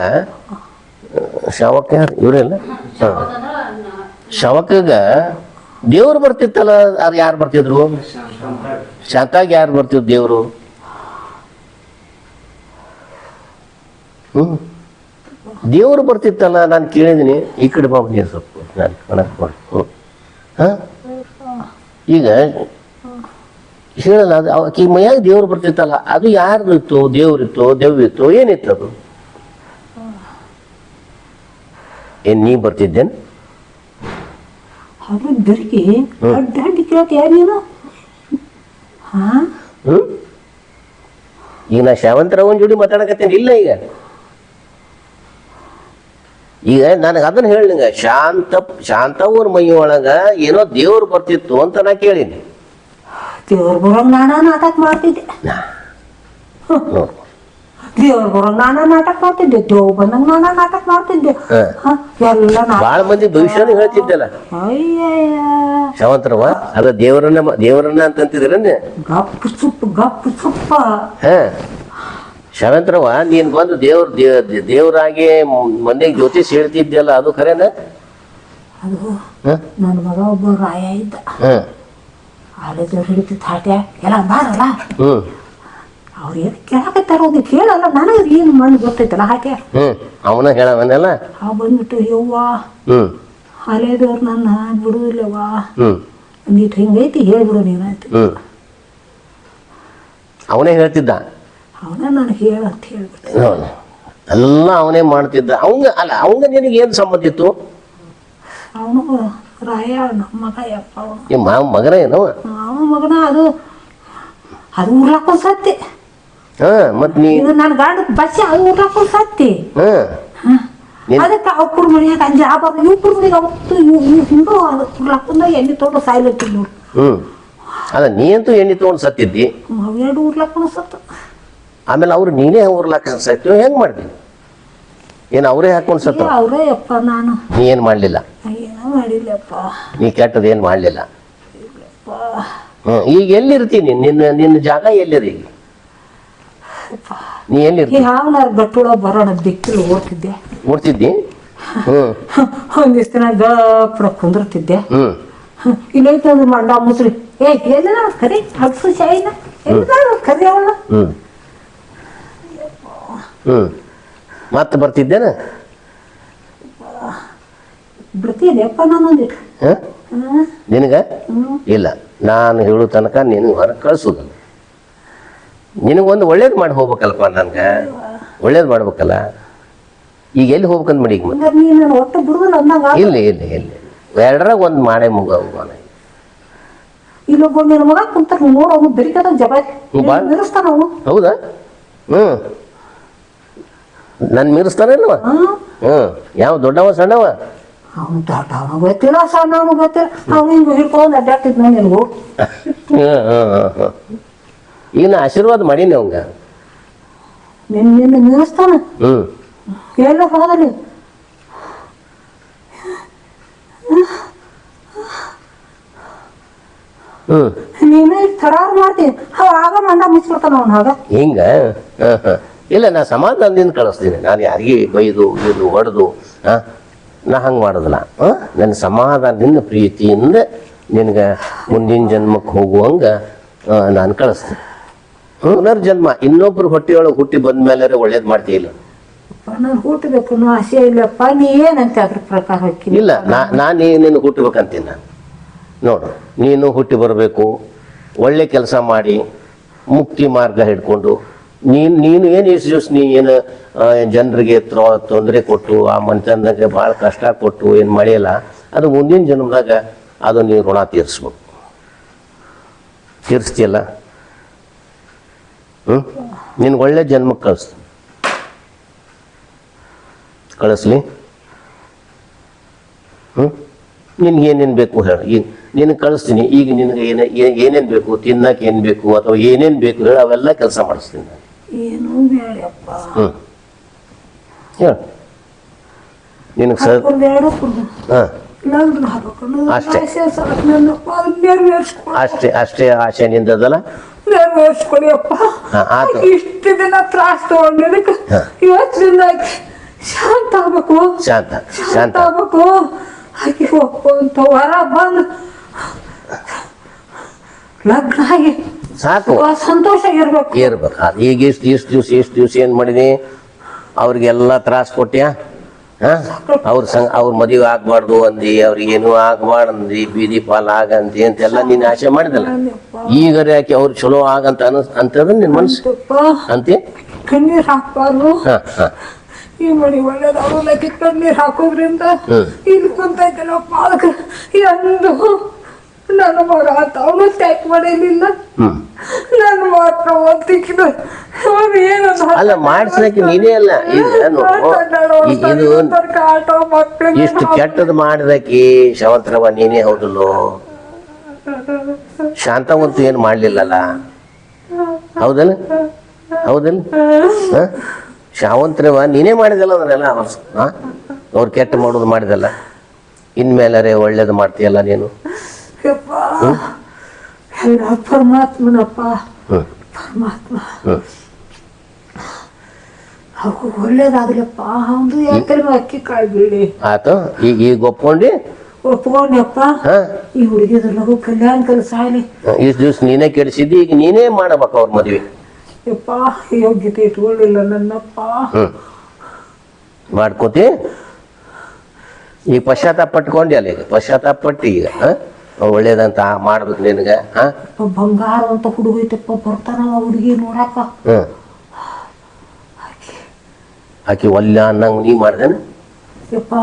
ಶವಕ್ಕ ಯಾರು ಇವರೆಲ್ಲ ಹಾಂ. ಶವಕ್ಕಾಗ ದೇವ್ರು ಬರ್ತಿತ್ತಲ್ಲ ಅದು ಯಾರು ಬರ್ತಿದ್ರು? ಶಾಂತಾಗಿ ಯಾರು ಬರ್ತಿದ್ರು ದೇವರು? ಹ್ಞೂ ದೇವರು ಬರ್ತಿತ್ತಲ್ಲ ನಾನು ಕೇಳಿದ್ದೀನಿ ಈ ಕಡೆ ಬಾಬು ನೀನು ಸ್ವಲ್ಪ. ನಾನು ಕಣಕ್ ಮಾಡಿ ಹ್ಞೂ ಹಾಂ? ಈಗ ಹೇಳಲ್ಲ ಅದು ಆಕಿ ಮೈಯಾಗ ದೇವ್ರು ಬರ್ತಿತ್ತಲ್ಲ ಅದು ಯಾರ್ದಿತ್ತು? ದೇವ್ರಿತ್ತು ದೆವ್ವಿತ್ತು ಏನಿತ್ತು ಅದು? ಏನ್ ನೀ ಬರ್ತಿದ್ದೇನೆ? ಅದು ಬೆರಗಿ ಅಡ್ಡ ಅಡ್ಡಿ ಕೇಳ್ತಿ ಯಾರೇನು ಹಾ? ಹ್ಮ್. ಈಗ ನಾ ಶಾವಂತರಾವನ್ ಜೋಡಿ ಮಾತಾಡಕತ್ತೇನೆ. ಇಲ್ಲ ಈಗ. ಈಗ ನನಗೆ ಅದನ್ನ ಹೇಳಿಂಗ ಶಾಂತ ಶಾಂತ ಶಾಂತವ್ರ ಮೈ ಒಳಗ ಏನೋ ದೇವ್ರು ಬರ್ತಿತ್ತು ಅಂತ ನಾ ಕೇಳೀನಿ. ದೇವ್ರ ಬರೋಂಗ್ ನಾನಾ ನಾಟಕ ಮಾಡ್ತಿದ್ದೆ. ದೇವ್ರ ಬರೋಂಗ್ ನಾನಾ ನಾಟಕ ಮಾಡ್ತಿದ್ದೆ. ದೇವ್ ಬಂದಂಗ ನಾನಾ ನಾಟಕ ಮಾಡ್ತಿದ್ದೆ. ಎಲ್ಲ ಬಹಳ ಬಾಳ ಮಂದಿ ಭವಿಷ್ಯನ ಹೇಳ್ತಿದ್ದಲ್ಲ. ಶಾವಂತರವ ಅದ ದೇವರನ್ನ ದೇವರನ್ನ ಅಂತಂತಿದ್ರೆ ಗಪ್ಪು ಸುಪ್ ಗಪ್ಪು ಸುಪ್ಪ. ಹಾ ಶಾವಂತರವ ನೀನ್ ಬಂದು ದೇವ್ರ ದೇವ್ರಾಗಿ ಮಂದಿಗೆ ಜ್ಯೋತಿಷ್ ಹೇಳ್ತಿದ್ಯಲ್ಲ ಅದು ಖರೇನ? ಅದು? ನನ್ನ ಮಗ ಒಬ್ಬ ರಾಯ ಇದ್ದ. ಕಾಲೇಜ್ ಎಲ್ಲ ಬಾರಲ್ಲ ಅವ್ರು ಏನು ಕೇಳಕತ್ತಾರ ಕೇಳಲ್ಲ ನನಗೆ ಏನು ಮಣ್ಣು ಗೊತ್ತೈತಲ್ಲ ಹಾಕೆ ಅವನ ಹೇಳವನ್ನೆಲ್ಲ ಆ ಬಂದ್ಬಿಟ್ಟು ಯವ್ವ ನನ್ನ ಬಿಡುದಿಲ್ಲವ್ವ ನೀಟ್ ಹಿಂಗೈತಿ ಹೇಳ್ಬಿಡು ನೀನು ಅಂತ ಅವನೇ ಹೇಳ್ತಿದ್ದ. ಅವನ ನನಗೆ ಹೇಳ ಅಂತ ಹೇಳ್ಬಿಟ್ಟು. ಎಲ್ಲ ಅವನೇ ಮಾಡ್ತಿದ್ದ. ಅವಂಗ ಅಲ್ಲ ಅವಂಗ ನಿನಗೆ ಏನು ಸಂಬಂಧ ಇತ್ತು? ಅವನು ರಾಯ ನಮ್ಮ ಮಗ ಯಪ್ಪ ಅವನು. ಈ ಮಾ ಮಗನ ಏನವ? ಅವನ ಮಗನ ಅದು ಅದು ಊರ್ಲಾಕೊಂಡ್ ಸತ್ತೆ ಹಾ ಮತ್ ನೀ ಇದು ನನ್ನ ಗಂಡ ಬಸ್ಸಿ ಅದು ಊರ್ಲಾಕೊಂಡ್ ಸತ್ತೆ ಹಾ. ಅದಕ್ಕೆ ಅವ್ರ ಮನ್ಯಾಗ ಅಂಜ ಆಬಾರ್ದು ಇವ್ರ ಮನೆಗೆ ಅವತ್ತು ಹಿಂಗೂ ಅದು ಊರ್ಲಾಕೊಂಡ ಎಣ್ಣೆ ತೊಗೊಂಡು ಸಾಯ್ಲತ್ತಿ ನೋಡು. ಹ್ಮ್. ಅಲ್ಲ ನೀ ಅಂತೂ ಎಣ್ಣೆ ತಗೊಂಡು ಸತ್ತಿದ್ದಿ? ಅವೆರಡು ಎರಡು ಊರ್ಲಾಕೊಂಡ್ ಸತ್ತು. ಆಮೇಲೆ ಅವ್ರು ನೀನೇ ಉರ್ಲಾಕ ಸತ್ತಿ ಹೆಂಗ್ ಮಾಡಿದ್ವಿ ಏನು ಅವರೇ ಹಾಕೊಂಡು ಸತ್ತ ಅವರೇ ಅಪ್ಪ ನಾನು. ನೀ ಏನು ಮಾಡಲಿಲ್ಲ? ಏನೋ ಮಾಡಿಲ್ಲಪ್ಪ. ನೀ ಕೆಟ್ಟದ ಏನು ಮಾಡಲಿಲ್ಲ. ಹ್ಮ್ ಈಗ ಎಲ್ಲಿರ್ತೀನಿ? ನಿನ್ನ ನಿನ್ನ ಜಾಗ ಎಲ್ಲಿದೆ ಈಗ? ನೀ ಎಲ್ಲಿರ್ತಿ? ಹಾವನಾರ ಗಟ್ಟುಳ ಬರೋಣ ಬೆಕ್ಕಿಲ್ಲ ಓಡ್ತಿದ್ದೆ. ಓಡ್ತಿದ್ದಿ? ಹ್ಮ್. <laughs> ಒಂದಿಷ್ಟು ದಿನ ಗಪ್ಪಡ ಕುಂದಿರ್ತಿದ್ದೆ. ಹ್ಞೂ ಇಲ್ಲೈತೆ ಅದು ಮಂಡ ಮುಸ್ರಿ ಏ ಎಲ್ಲ ಕರಿ? ಹಸು ಶಾಯಿನ? ಎಲ್ಲ ಕರಿ ಅವಳು? ಹ್ಮ್. ಹ್ಮ್. ಮತ್ತೆ ಬರ್ತಿದ್ದೇನ? ಹ? ಹ್ಮ್. ನಿನಗ? ಇಲ್ಲ. ನಾನು ಹೇಳೋ ತನಕ ನಿನಗೆ ಹೊರಗೆ ಕಳಿಸೋದು ನಿನಗೊಂದು ಒಳ್ಳೇದು ಮಾಡಿ ಹೋಗ್ಬೇಕಲ್ಲಪ್ಪ ನನ್ಗೆ. ಒಳ್ಳೇದು ಮಾಡ್ಬೇಕಲ್ಲ? ಈಗ ಎಲ್ಲಿ ಹೋಗ್ಬೇಕಂತ ಮಾಡಿ ಈಗ ಇಲ್ಲ ಇಲ್ಲ ಇಲ್ಲ. ಎರಡರಾಗ ಒಂದು ಮಾಡೇ ಮುಗ ಹೋಗೋಣ. ಇಲ್ಲೊಬ್ಬ ನಿನ್ನ ಮಗ ಕುಂತ ನೋಡು ಅವನು ಬೆರಿಕದ ಜಬಾಯ್. ಹೌದಾ? ಹ್ಞೂ ನನ್ನ ಮೀರಿಸ್ತಾನಲ್ವ ಹ್ಞೂ ಯಾವ ದೊಡ್ಡವ ಸಣ್ಣವ? ಅವನು ದೊಡ್ಡ ಅವನು ಗೊತ್ತಿಲ್ಲ ಸಣ್ಣ ಅವನು ಗೊತ್ತಿಲ್ಲ ಅವನು ಹಿಂಗೆ ಹಿಡ್ಕೊಂಡು ನಿನಗೂ. ಈಗ ನಾ ಆಶೀರ್ವಾದ ಮಾಡೀನಿ ಅವಂಗ. ನಿನ್ನ ನಿನ್ನ ಹ್ಞೂ ಎಲ್ಲ ನೀನು ಥರಾರು ಮಾಡ್ತೀನಿ ಅವ ಆಗ ಮಂಡ ಮುಚ್ಚಿರ್ತಾನ ಅವನು ಆಗ. ಹಿಂಗ? ಹಾಂ ಹಾಂ ಇಲ್ಲ ನಾ ಸಮಾಧಾನದಿಂದ ಕಳಿಸ್ತೀನಿ. ನಾನು ಯಾರಿಗೆ ಬೈದು ಇದು ಹೊಡೆದು ಹಾಂ ನಾ ಹಂಗೆ ಮಾಡೋದಿಲ್ಲ? ನನ್ನ ಸಮಾಧಾನದಿಂದ ಪ್ರೀತಿಯಿಂದ ನಿನಗೆ ಮುಂದಿನ ಜನ್ಮಕ್ಕೆ ಹೋಗುವಂಗೆ ನಾನು ಕಳಿಸ್ತೀನಿ. ಪುನರ್ಜನ್ಮ ಇನ್ನೊಬ್ರು ಹೊಟ್ಟೆಯೊಳಗೆ ಹುಟ್ಟಿ ಬಂದ ಮೇಲೆ ಒಳ್ಳೇದು ಮಾಡ್ತೀಯಿಲ್ಲ ಇಲ್ಲ? ಹುಟ್ಟಬೇಕು ಅನ್ನೋ ಆಸೆ ಇಲ್ಲಪ್ಪ ನೀ ಏನಂತ ಅದ್ರ ಪ್ರಕಾರ ಹೋಗ್ತೀನಿ ಇಲ್ಲ ನಾ ನಾನು ನೀನು ಹುಟ್ಟಬೇಕಂತೀನಿ ನಾನು ನೋಡು ನೀನು ಹುಟ್ಟಿ ಬರಬೇಕು ಒಳ್ಳೆ ಕೆಲಸ ಮಾಡಿ ಮುಕ್ತಿ ಮಾರ್ಗ ಹಿಡ್ಕೊಂಡು ನೀನು ನೀನು ಏನು ದಿವಸ ನೀ ಏನು ಜನರಿಗೆ ತೊಂದರೆ ಕೊಟ್ಟು, ಆ ಮನುಷ್ಯನಿಗೆ ಭಾಳ ಕಷ್ಟ ಕೊಟ್ಟು, ಏನು ಮಳೆಯಲ್ಲ, ಅದು ಮುಂದಿನ ಜನ್ಮದಾಗ ಅದು ನೀವು ಋಣ ತೀರಿಸ್ಬೇಕು. ತೀರಿಸ್ತೀಯಲ್ಲ? ಹ್ಞೂ ನಿನ್ಗೆ ಒಳ್ಳೆ ಜನ್ಮಕ್ಕೆ ಕಳಿಸ್ತು ಕಳಿಸ್ಲಿ? ಹ್ಞೂ ನಿನ್ಗೆ ಏನೇನು ಬೇಕು ಹೇಳು. ಈಗ ನಿನಗೆ ಕಳಿಸ್ತೀನಿ. ಈಗ ನಿನಗೆ ಏನೇ ಏನೇನು ಬೇಕು? ತಿನ್ನಕ್ಕೆ ಏನು ಬೇಕು? ಅಥವಾ ಏನೇನು ಬೇಕು ಹೇಳು? ಅವೆಲ್ಲ ಕೆಲಸ ಮಾಡಿಸ್ತೀನಿ ಏನೂ ಬೇಡಪ್ಪ ಹ್ಞೂ ಹೇಳು ನಿನಗೆ ಸರ್ ಬೇಡ ಹಾಂ ಲಗ್ನ ಆಗ್ಬೇಕು ಅನ್ನೋದು ಅಷ್ಟೇ. ಆಸೆ ಸಾಕು ನನ್ನಪ್ಪ ಅದನ್ನ ನೆರವೇರಿಸ್ಕೊಡು ಅಷ್ಟೇ ಅಷ್ಟೇ ಆಸೆ ನಿಂದದಲ್ಲ ನೆರವೇರಿಸ್ಕೊಡಿ ಅಪ್ಪ ಹಾ, ಆತು. ಇಷ್ಟು ದಿನ ತ್ರಾಸ ತಗೊಂಡಿದ್ದಕ್ಕೆ ಹಾ. ಇವತ್ತಿನಿಂದ ಆಕಿ ಶಾಂತ ಆಗ್ಬೇಕು ಶಾಂತ ಶಾಂತ ಶಾಂತ ಆಗ್ಬೇಕು ಆಕಿ ಒಪ್ಪಂತ ವರ ಬಂದು ಲಗ್ನ ಆಗಿ ಸಾಕು. ಸಂತೋಷ ಇರ್ಬೇಕು ಇರ್ಬೇಕು. ಅದು ಈಗ ಇಷ್ಟು ಇಷ್ಟು ದಿವ್ಸ ಇಷ್ಟು ದಿವ್ಸ ಏನು ಮಾಡಿದಿ? ಅವ್ರಿಗೆಲ್ಲ ತ್ರಾಸ ಕೊಟ್ಟ್ಯಾ ಹಾಂ? ಅವ್ರ ಸಂಗ ಅವ್ರ ಮದುವೆ ಆಗ್ಬಾರ್ದು ಅಂದಿ ಅವ್ರಿಗೇನು ಆಗ್ಬಾರ್ದು ಅಂದಿ ಬೀದಿ ಪಾಲ್ ಆಗಂತಿ ಅಂತೆಲ್ಲ ನೀನು ಆಸೆ ಮಾಡಿದಲ್ಲ. ಈಗ ಯಾಕೆ ಅವ್ರು ಚಲೋ ಆಗಂತ ಅನಸ್ ಅಂತ ನಿನ್ನ ಮನ್ಸು? ಅಂತ? ಕಣ್ಣೀರ್ ಹಾಕ್ಬಾರ್ದು. ಈ ಕಣ್ಣೀರ್ ಹಾಕೋದ್ರಿಂದ. ಇಲ್ಲಿ ಅದಕ್ಕೆ ಎಂದು ನನ್ನ ಮಗ ಅವನು ಟ್ಯಾಕ್ ಮಾಡಿರ್ಲಿಲ್ಲ ನನ್ನ ಮಾತ್ರ ಅಲ್ಲ ಮಾಡಿಸ್ಲಿಕ್ಕೆ ನೀನೇ ಅಲ್ಲ. ಇದು ಇಷ್ಟು ಕೆಟ್ಟದ್ದು ಮಾಡಿದಕ್ಕೆ ಶವಂತ್ರವ ನೀನೇ ಹೌದಲ್ಲೋ? ಶಾಂತವಂತೂ ಏನು ಮಾಡಲಿಲ್ಲಲ್ಲ? ಹೌದಲ್ಲ? ಹೌದಲ್ಲ? ಶಾವಂತರವ ನೀನೇ ಮಾಡಿದಲ್ಲ ಅದನ್ನೆಲ್ಲ ಅವ್ರು. ಕೆಟ್ಟ ಮಾಡೋದು ಮಾಡಿದಲ್ಲ. ಇನ್ಮೇಲೆ ಒಳ್ಳೇದು ಮಾಡ್ತೀಯಲ್ಲ ನೀನು? ಯಪ್ಪ. ಎಲ್ಲ ಪರಮಾತ್ಮನಪ್ಪ. ಪರಮಾತ್ಮ. ಹ್ಞೂ ಅವು ಒಳ್ಳೇದಾಗ್ಲಪ್ಪ. ಅವನು ಯಾಕಂದ್ರೆ ಅಕ್ಕಿ ಕಾಳು ಬೀಳಿ ಆತು. ಈಗ ಈಗ ಒಪ್ಕೊಂಡು? ಒಪ್ಕೊಂಡಪ್ಪ ಈ ಹುಡುಗಿದ ಲಘು ಕಲ್ಯಾಣ ಕೆಲಸ ಆಗಲಿ ಇಷ್ಟು ದಿವ್ಸ ನೀನೇ ಕೆಡಿಸಿದ್ದಿ ಈಗ ನೀನೇ ಮಾಡಬೇಕು ಅವ್ರ ಮದುವೆ. ಯಪ್ಪ ಯೋಗ್ಯತೆ ಇಟ್ಕೊಳ್ಳಿಲ್ಲ ನನ್ನಪ್ಪ. ಮಾಡ್ಕೋತಿ? ಈಗ ಪಶ್ಚಾತ್ತಾಪ ಪಟ್ಕೊಂಡಿ ಅಲ್ಲ ಈಗ. ಪಶ್ಚಾತ್ತಾಪ ಪಟ್ಟಿ ಈಗ ಹಾಂ? ಒಳ್ಳೇದಂತ ಮಾಡ್ಬೇಕು ನಿನಗೆ ಹಾಂ? ಬಂಗಾರ ಅಂತ ಹುಡುಗ ಐತಪ್ಪ ಬರ್ತಾನವ ಹುಡುಗಿ ನೋಡಾಕ ಹ್ಞೂ ಆಕಿ ಒಲ್ಲ ಅನ್ನಂಗ ನೀ ಮಾಡ್ದೇನೆ? ಯಪ್ಪ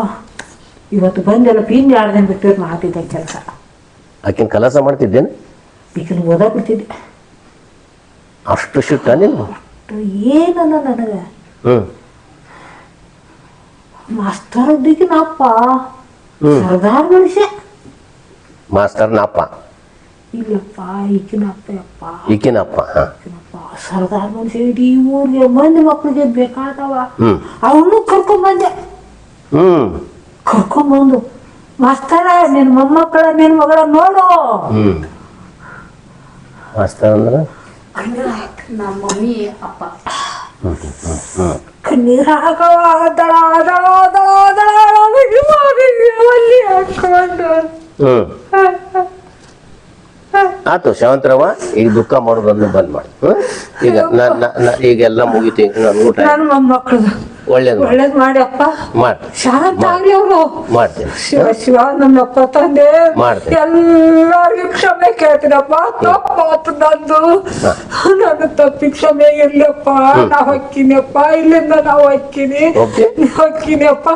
ಇವತ್ತು ಬಂದೆಲ್ಲ ಪಿಂಡಿ ಆಡ್ದೆ ಬಿಟ್ಟು ಮಾಡ್ತಿದ್ದೆ ಕೆಲಸ. ಆಕಿನ ಕೆಲಸ ಮಾಡ್ತಿದ್ದೇನೆ? ಈಗಿನ ಓದ ಬಿಡ್ತಿದ್ದೆ. ಅಷ್ಟು ಶಿಟ್ಟ ಅಷ್ಟು ಏನನ್ನ ನನಗೆ? ಅಪ್ಪ. ಹ್ಮ್. ಸರ್ದಾರ್ ಮನುಷ್ಯ. ಮಾಸ್ತರ್ನ ಅಪ್ಪ ಇಲ್ಲಪ್ಪ ಈಗಿನ ಅಪ್ಪ ಯಪ್ಪ ಈಕಿನಪ್ಪ ಹಾಂ ಈಗಿನಪ್ಪ ಸರ್ದಾರ್ ಮನುಷ್ಯ ಇಡೀ ಊರಿಗೆ ಮಂದಿ ಮಕ್ಕಳಿಗೆ ಬೇಕಾದವ ಹ್ಞೂ ಅವನು ಕರ್ಕೊಂಬಂದೆ ಹ್ಞೂ ಕರ್ಕೊಂಬಂದು ಮಾಸ್ತರ ನಿನ್ನ ಮೊಮ್ಮಕ್ಕಳ ನಿನ್ನ ಮಗಳ ನೋಡು ಹ್ಞೂ ಮಾಸ್ತರ್ ಅಂದ್ರೆ ನಮ್ಮ ಮಮ್ಮಿ ಅಪ್ಪ ಕಣ್ಣೀರ್ ಹಾಕವ ದಳ ದಳ ದಳ ದಳ ಅವನಿಗೆ ಮಗನಿಗೆ ಒಲ್ಲಿ ಹಾಕೊಂಡು ಹ್ಞೂ ಆತು ಶಾಂತರವ ಈಗ ದುಃಖ ಮಾಡೋದನ್ನು ಬಂದ್ ಮಾಡಿ ಈಗ ನಾನು ನಾ- ಈಗೆಲ್ಲ ಮುಗಿತು ನಾನು ಊಟ ಒಳ್ಳೇದು ಒಳ್ಳೇದು ಮಾಡಿ. ಒಳ್ಳೇದ್ ಮಾಡಿ. ಶಾಂತ ಆಗ್ಲಿ ಅವರು. ಮಾಡ್ತೇನೆ. ಶಿವ ಶಿವ ನನ್ನಪ್ಪ ತಂದೆ. ಎಲ್ಲರಿಗೂ ಕ್ಷಮೆ ಕೇಳ್ತೀನಪ್ಪ. ತಪ್ಪಾತು ನಂದು. ನನ್ನ ತಪ್ಪಿ ಕ್ಷಮೆ ಇರ್ಲಪ್ಪ ನಾ ಹೊಕ್ಕಿನಪ್ಪ ಇಲ್ಲಿಂದ ನಾವು ಹೊಕ್ಕಿನಿ. ಹೊಕ್ಕಿನಪ್ಪ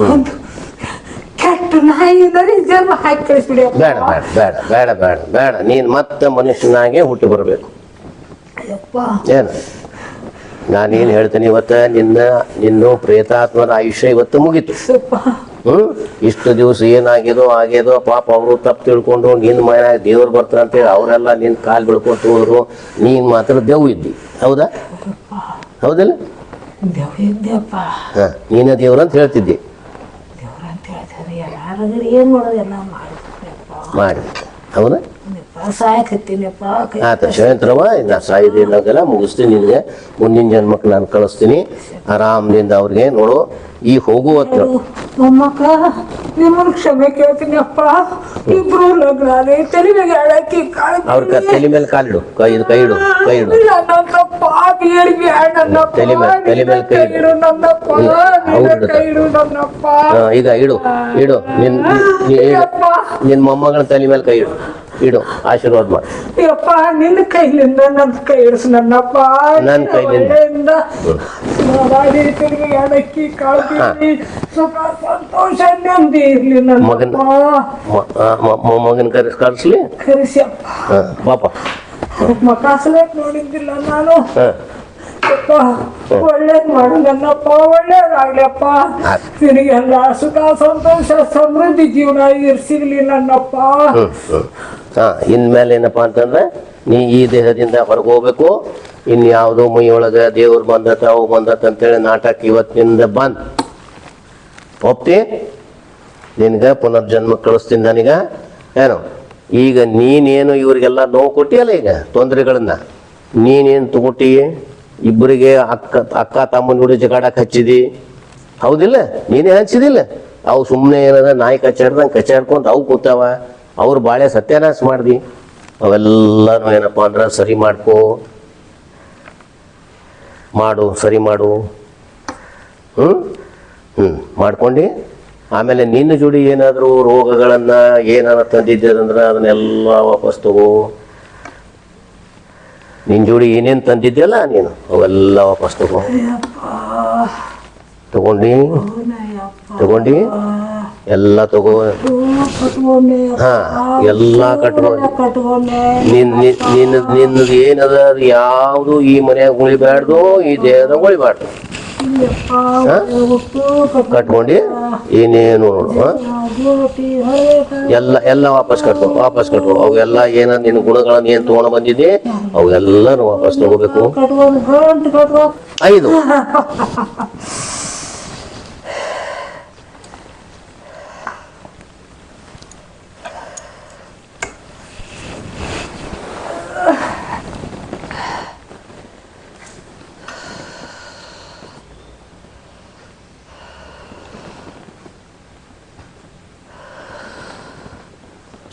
ಒಂದು ಕೆಟ್ಟ ನಾಯಿ ನೀನ್ ಜನ್ಮ ಹಾಕಿ ಕಳಿಸ್ಬಿಡಿಯಪ್ಪ ಬೇಡ ಬೇಡ ಬೇಡ ಬೇಡ ಬೇಡ ಬೇಡ. ನೀನು ಮತ್ತೆ ಮನುಷ್ಯನಾಗೆ ಹುಟ್ಟಿ ಬರಬೇಕು. ನಾನೇನ್ ಏನು? ನಾನೇನು ಹೇಳ್ತೀನಿ ಇವತ್ತು? ನಿನ್ನ ನಿನ್ನ ಪ್ರೇತಾತ್ಮದ ಆಯುಷ್ಯ ಇವತ್ತು ಮುಗೀತು. ಹ್ಮ್? ಹ್ಞೂ ಇಷ್ಟು ದಿವಸ ಏನಾಗಿದೋ ಆಗ್ಯದೋ ಪಾಪ ಅವರು ತಪ್ಪು ತಿಳ್ಕೊಂಡು ನಿನ್ನ ಮನ್ಯಾಗ ದೇವ್ರು ಬರ್ತಾರೆ ಅಂತೇಳಿ ಅವರೆಲ್ಲ ನಿನ್ನ ಕಾಲು ಬಿಡ್ಕೊಂಡು ಹೋದ್ರು. ನೀನು ಮಾತ್ರ ದೆವ್ ಇದ್ದಿ. ಹೌದಾ? ಹೌದಲ್ಲ? ದೇವ್ರಂತ ನೀನೇ ದೇವ್ರು ಅಂತ ಹೇಳ್ತಿದ್ದಿ. ಹೇಳ್ತಾರೆ ಏನ್ ಮಾಡೋದು ಎಲ್ಲ ಮಾಡಿ ಮಾಡಿ ಹೌದಾ? ಆತ ಶಯಂತ್ರವ ನಾ ಸಾಯಿದೆ ಅನ್ನೋದೆಲ್ಲ ಮುಗಿಸ್ತೀನಿ ನಿನಗೆ. ಮುಂದಿನ ಜನ್ಮಕ್ಕೆ ನಾನು ಕಳಿಸ್ತೀನಿ. ಆರಾಮದಿಂದ ಅವ್ರಿಗೆ ನೋಡು ಈ ಹೋಗುವ ಕ್ಷಮೆ ಕೇಳ್ತೀನಿ ಅಪ್ಪ ಇಬ್ರು ಹೇಳಕ್ಕಿ ಅವ್ರ ತಲೆ ಮೇಲೆ ಕಾಲಿಡು. ಕೈ ಇದು ಕೈ ಇಡು ಕೈ ಇಡು. ನನ್ನಪ್ಪ ಬೇಡಿ ಬೇಡ ನನ್ನಪ್ಪ. ತಲೆ ಮೇಲೆ- ತಲೆ ಮೇಲೆ ಕೈ ಇಡು. ನನ್ನಪ್ಪ. ನಿನ್ನ ಕೈ ಇಡು ನನ್ನಪ್ಪ. ಈಗ ಇಡು ಇಡು. ನಿನ್. ನಿನ್ ಮೊಮ್ಮಗಳ ತಲೆ ಮೇಲೆ ಕೈ ಇಡು. ಇಡು ಆಶೀರ್ವಾದ ಮಾಡಿ. ಯಪ್ಪ ನಿನ್ನ ಕೈಲಿಂದ ನನ್ನ ಕೈ ಇಡಿಸು ನನ್ನಪ್ಪ ನನ್ನ ಕೈಲಿಂದ. ತಿರುಗಿ ಎಡಕ್ಕಿ ಕಾಳ್ತೀನಿ ಸುಖ ಸಂತೋಷ ನೆಮ್ಮದಿ ಇರ್ಲಿ ಮಗನ್- ನನ್ನಪ್ಪ. ಮಗನ ಆ, ಮ- ಮೊಮ್ಮಗನ ಕರೆಸ್ ಕಳಿಸ್ಲಿ ಕರೆಸಿಯಪ್ಪ. ಹಾ ಪಾಪ ಮಕಾಸಲೇ ನೋಡಿದ್ದಿಲ್ಲ ನಾನು. ಒಳ್ಳೇದ್ ಮಾಡು ನನ್ನಪ್ಪ ಒಳ್ಳೇದಾಗ್ಲಪ್ಪ. ನಿನಗೆಲ್ಲ ಸುಖ ಸಂತೋಷ ಸಮೃದ್ಧಿ ಜೀವನ ಇರ್ಸಿರ್ಲಿ ನನ್ನಪ್ಪ. ಹಾ, ಇನ್ಮೇಲೆ ಏನಪ್ಪಾ ಅಂತಂದ್ರೆ, ನೀ ಈ ದೇಹದಿಂದ ಹೊರಗೆ ಹೋಗ್ಬೇಕು. ಇನ್ಯಾವುದೋ ಮೈಯೊಳಗೆ ದೇವ್ರು ಬಂದತ್ತ ಅವು ಬಂದತ್ತ ಅಂತೇಳಿ ನಾಟಕ ಇವತ್ತಿನಿಂದ ಬಂದ್. ಒಪ್ತಿ? ನಿನ್ಗ ಪುನರ್ಜನ್ಮ ಕಳಿಸ್ತೀನಿ ನನಗ. ಏನು? ಈಗ ನೀನೇನು ಇವರಿಗೆಲ್ಲ ನೋವು ಕೊಟ್ಟಿಯಲ್ಲ ಈಗ ತೊಂದರೆಗಳನ್ನ? ನೀನೇನು ತಗೊಟ್ಟಿ? ಇಬ್ಬರಿಗೆ ಅಕ್ಕ ಅಕ್ಕ ತಮ್ಮನ ಹುಡುಗ ಜಗಾಡಕ್ಕೆ ಹಚ್ಚಿದಿ? ಹೌದಿಲ್ಲ? ನೀನೇ ಹಚ್ಚಿದಿಲ್ಲ? ಅವು ಸುಮ್ಮನೆ ಏನದ ನಾಯಿ ಕಚ್ಚಾಡ್ದಂಗೆ ಕಚ್ಚಾಡ್ಕೊಂತ ಅವು ಕೂತಾವ? ಅವ್ರು ಬಾಳೆ ಸತ್ಯಾನಾಶ ಮಾಡ್ದಿ. ಅವೆಲ್ಲನೂ ಏನಪ್ಪ ಅಂದ್ರೆ ಸರಿ ಮಾಡ್ಕೋ. ಮಾಡು ಸರಿ ಮಾಡು. ಹ್ಞೂ ಹ್ಞೂ ಮಾಡ್ಕೊಂಡು. ಆಮೇಲೆ ನಿನ್ನ ಜೋಡಿ ಏನಾದರೂ ರೋಗಗಳನ್ನು ಏನಾರ ತಂದಿದ್ದೇದಂದ್ರೆ ಅದನ್ನೆಲ್ಲ ವಾಪಸ್ ತಗೋ. ನಿನ್ನ ಜೋಡಿ ಏನೇನು ತಂದಿದ್ದೆಲ್ಲ ನೀನು ಅವೆಲ್ಲ ವಾಪಸ್ ತಗೋ. ತಗೊಂಡು. ತಗೊಂಡು. ಎಲ್ಲ ತಗೋ. ಹಾ ಎಲ್ಲ ಕಟ್ಕೊಂಡ್ ಕಟ್ಕೊಂಡೆ ನಿನ್ ನಿನ್- ನಿನ್ನ ನಿನ್ನದು ಏನದ? ಅದು ಯಾವುದು ಈ ಮನ್ಯಾಗ ಉಳಿಬಾರ್ದು ಈ ದೇಹದಾಗ ಉಳಿಬಾರ್ದು ಕಟ್ಕೊಂಡು ಏನೇನು? ಎಲ್ಲ ಎಲ್ಲ ವಾಪಸ್ ಕಟ್ಕೊ ವಾಪಸ್ ಕಟ್ಕೊ. ಅವೆಲ್ಲ ಏನ ನಿನ್ನ ಗುಣಗಳನ್ನ ಏನ್ ತಗೊಂಡ್ ಬಂದಿದ್ದೆ ಅವೆಲ್ಲಾನು ವಾಪಸ್ ತಗೋಬೇಕು. ಐದು. <laughs>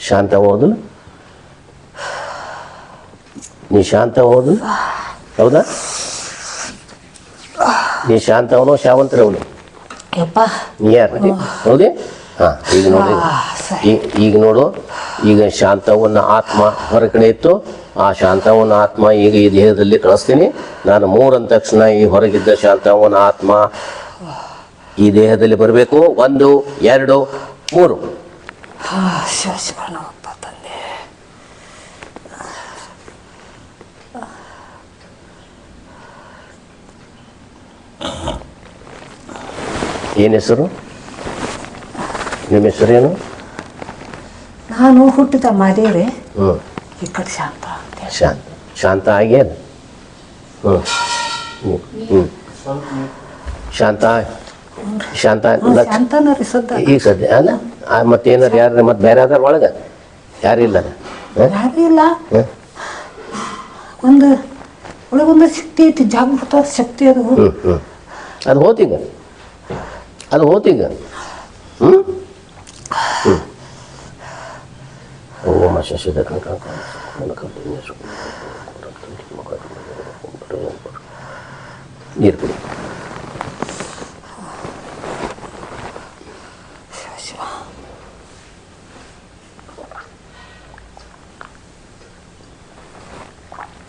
ಶಾಂತ ಹೋದು ನೀ ಶಾಂತ ಹೋದು ಹೌದಾ? ನೀ ಶಾಂತವನು ಶಾವಂತರವನು ಯಪ್ಪ. ನೀ ಯಾರು ಹೌದೇ? ಹಾ ಈಗ ನೋಡಿ. ಈಗ ನೋಡು. ಈಗ ಶಾಂತವನ್ನ ಆತ್ಮ ಹೊರಗಡೆ ಇತ್ತು. ಆ ಶಾಂತವನ್ನ ಆತ್ಮ ಈಗ ಈ ದೇಹದಲ್ಲಿ ಕಳಿಸ್ತೀನಿ. ನಾನು ಮೂರಂದ ತಕ್ಷಣ ಈ ಹೊರಗಿದ್ದ ಶಾಂತವನ್ನ ಆತ್ಮ ಈ ದೇಹದಲ್ಲಿ ಬರಬೇಕು. ಒಂದು ಎರಡು ಮೂರು. ಶಿವ ಶಿವ ನಮ್ಮಪ್ಪ ತಂದೆ ಏನು ಹೆಸರು ನಿಮ್ಮ ಹೆಸರೇನು ನಾನು ಹುಟ್ಟಿದ ಮಾದೇವ್ರಿ ಹ್ಞೂ. ಈ ಕಡೆ ಶಾಂತ ಅಂತ. ಶಾಂತ. ಶಾಂತ ಆಗ್ಯಾನ? ಹ್ಞೂ. ಹ್ಞೂ. ಹ್ಞೂ. ಶಾಂತ ಶಾಂತ ಈಗ ಸದ್ಯ ಅಲ್ಲ ಆ, ಮತ್ತೇನಾರು ಯಾರು ಮತ್ತೆ ಬೇರೆ ಅದಾರ ಒಳಗ ಯಾರಿಲ್ಲ ಇಲ್ಲ ಯಾರು ಇಲ್ಲ ಹ? ಒಂದು ಒಳಗೊಂದು ಶಕ್ತಿ ಐತಿ ಜಾಗೃತ ಶಕ್ತಿ ಅದು ಅದು ಹೋತೀಗ ಅದು ಹೋತೀಗ ಹ್ಞೂ ಹ್ಞೂ ಓಂ ಶಶಿದ ನೀರು ಕುಡಿ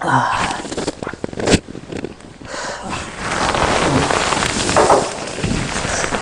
ಆ,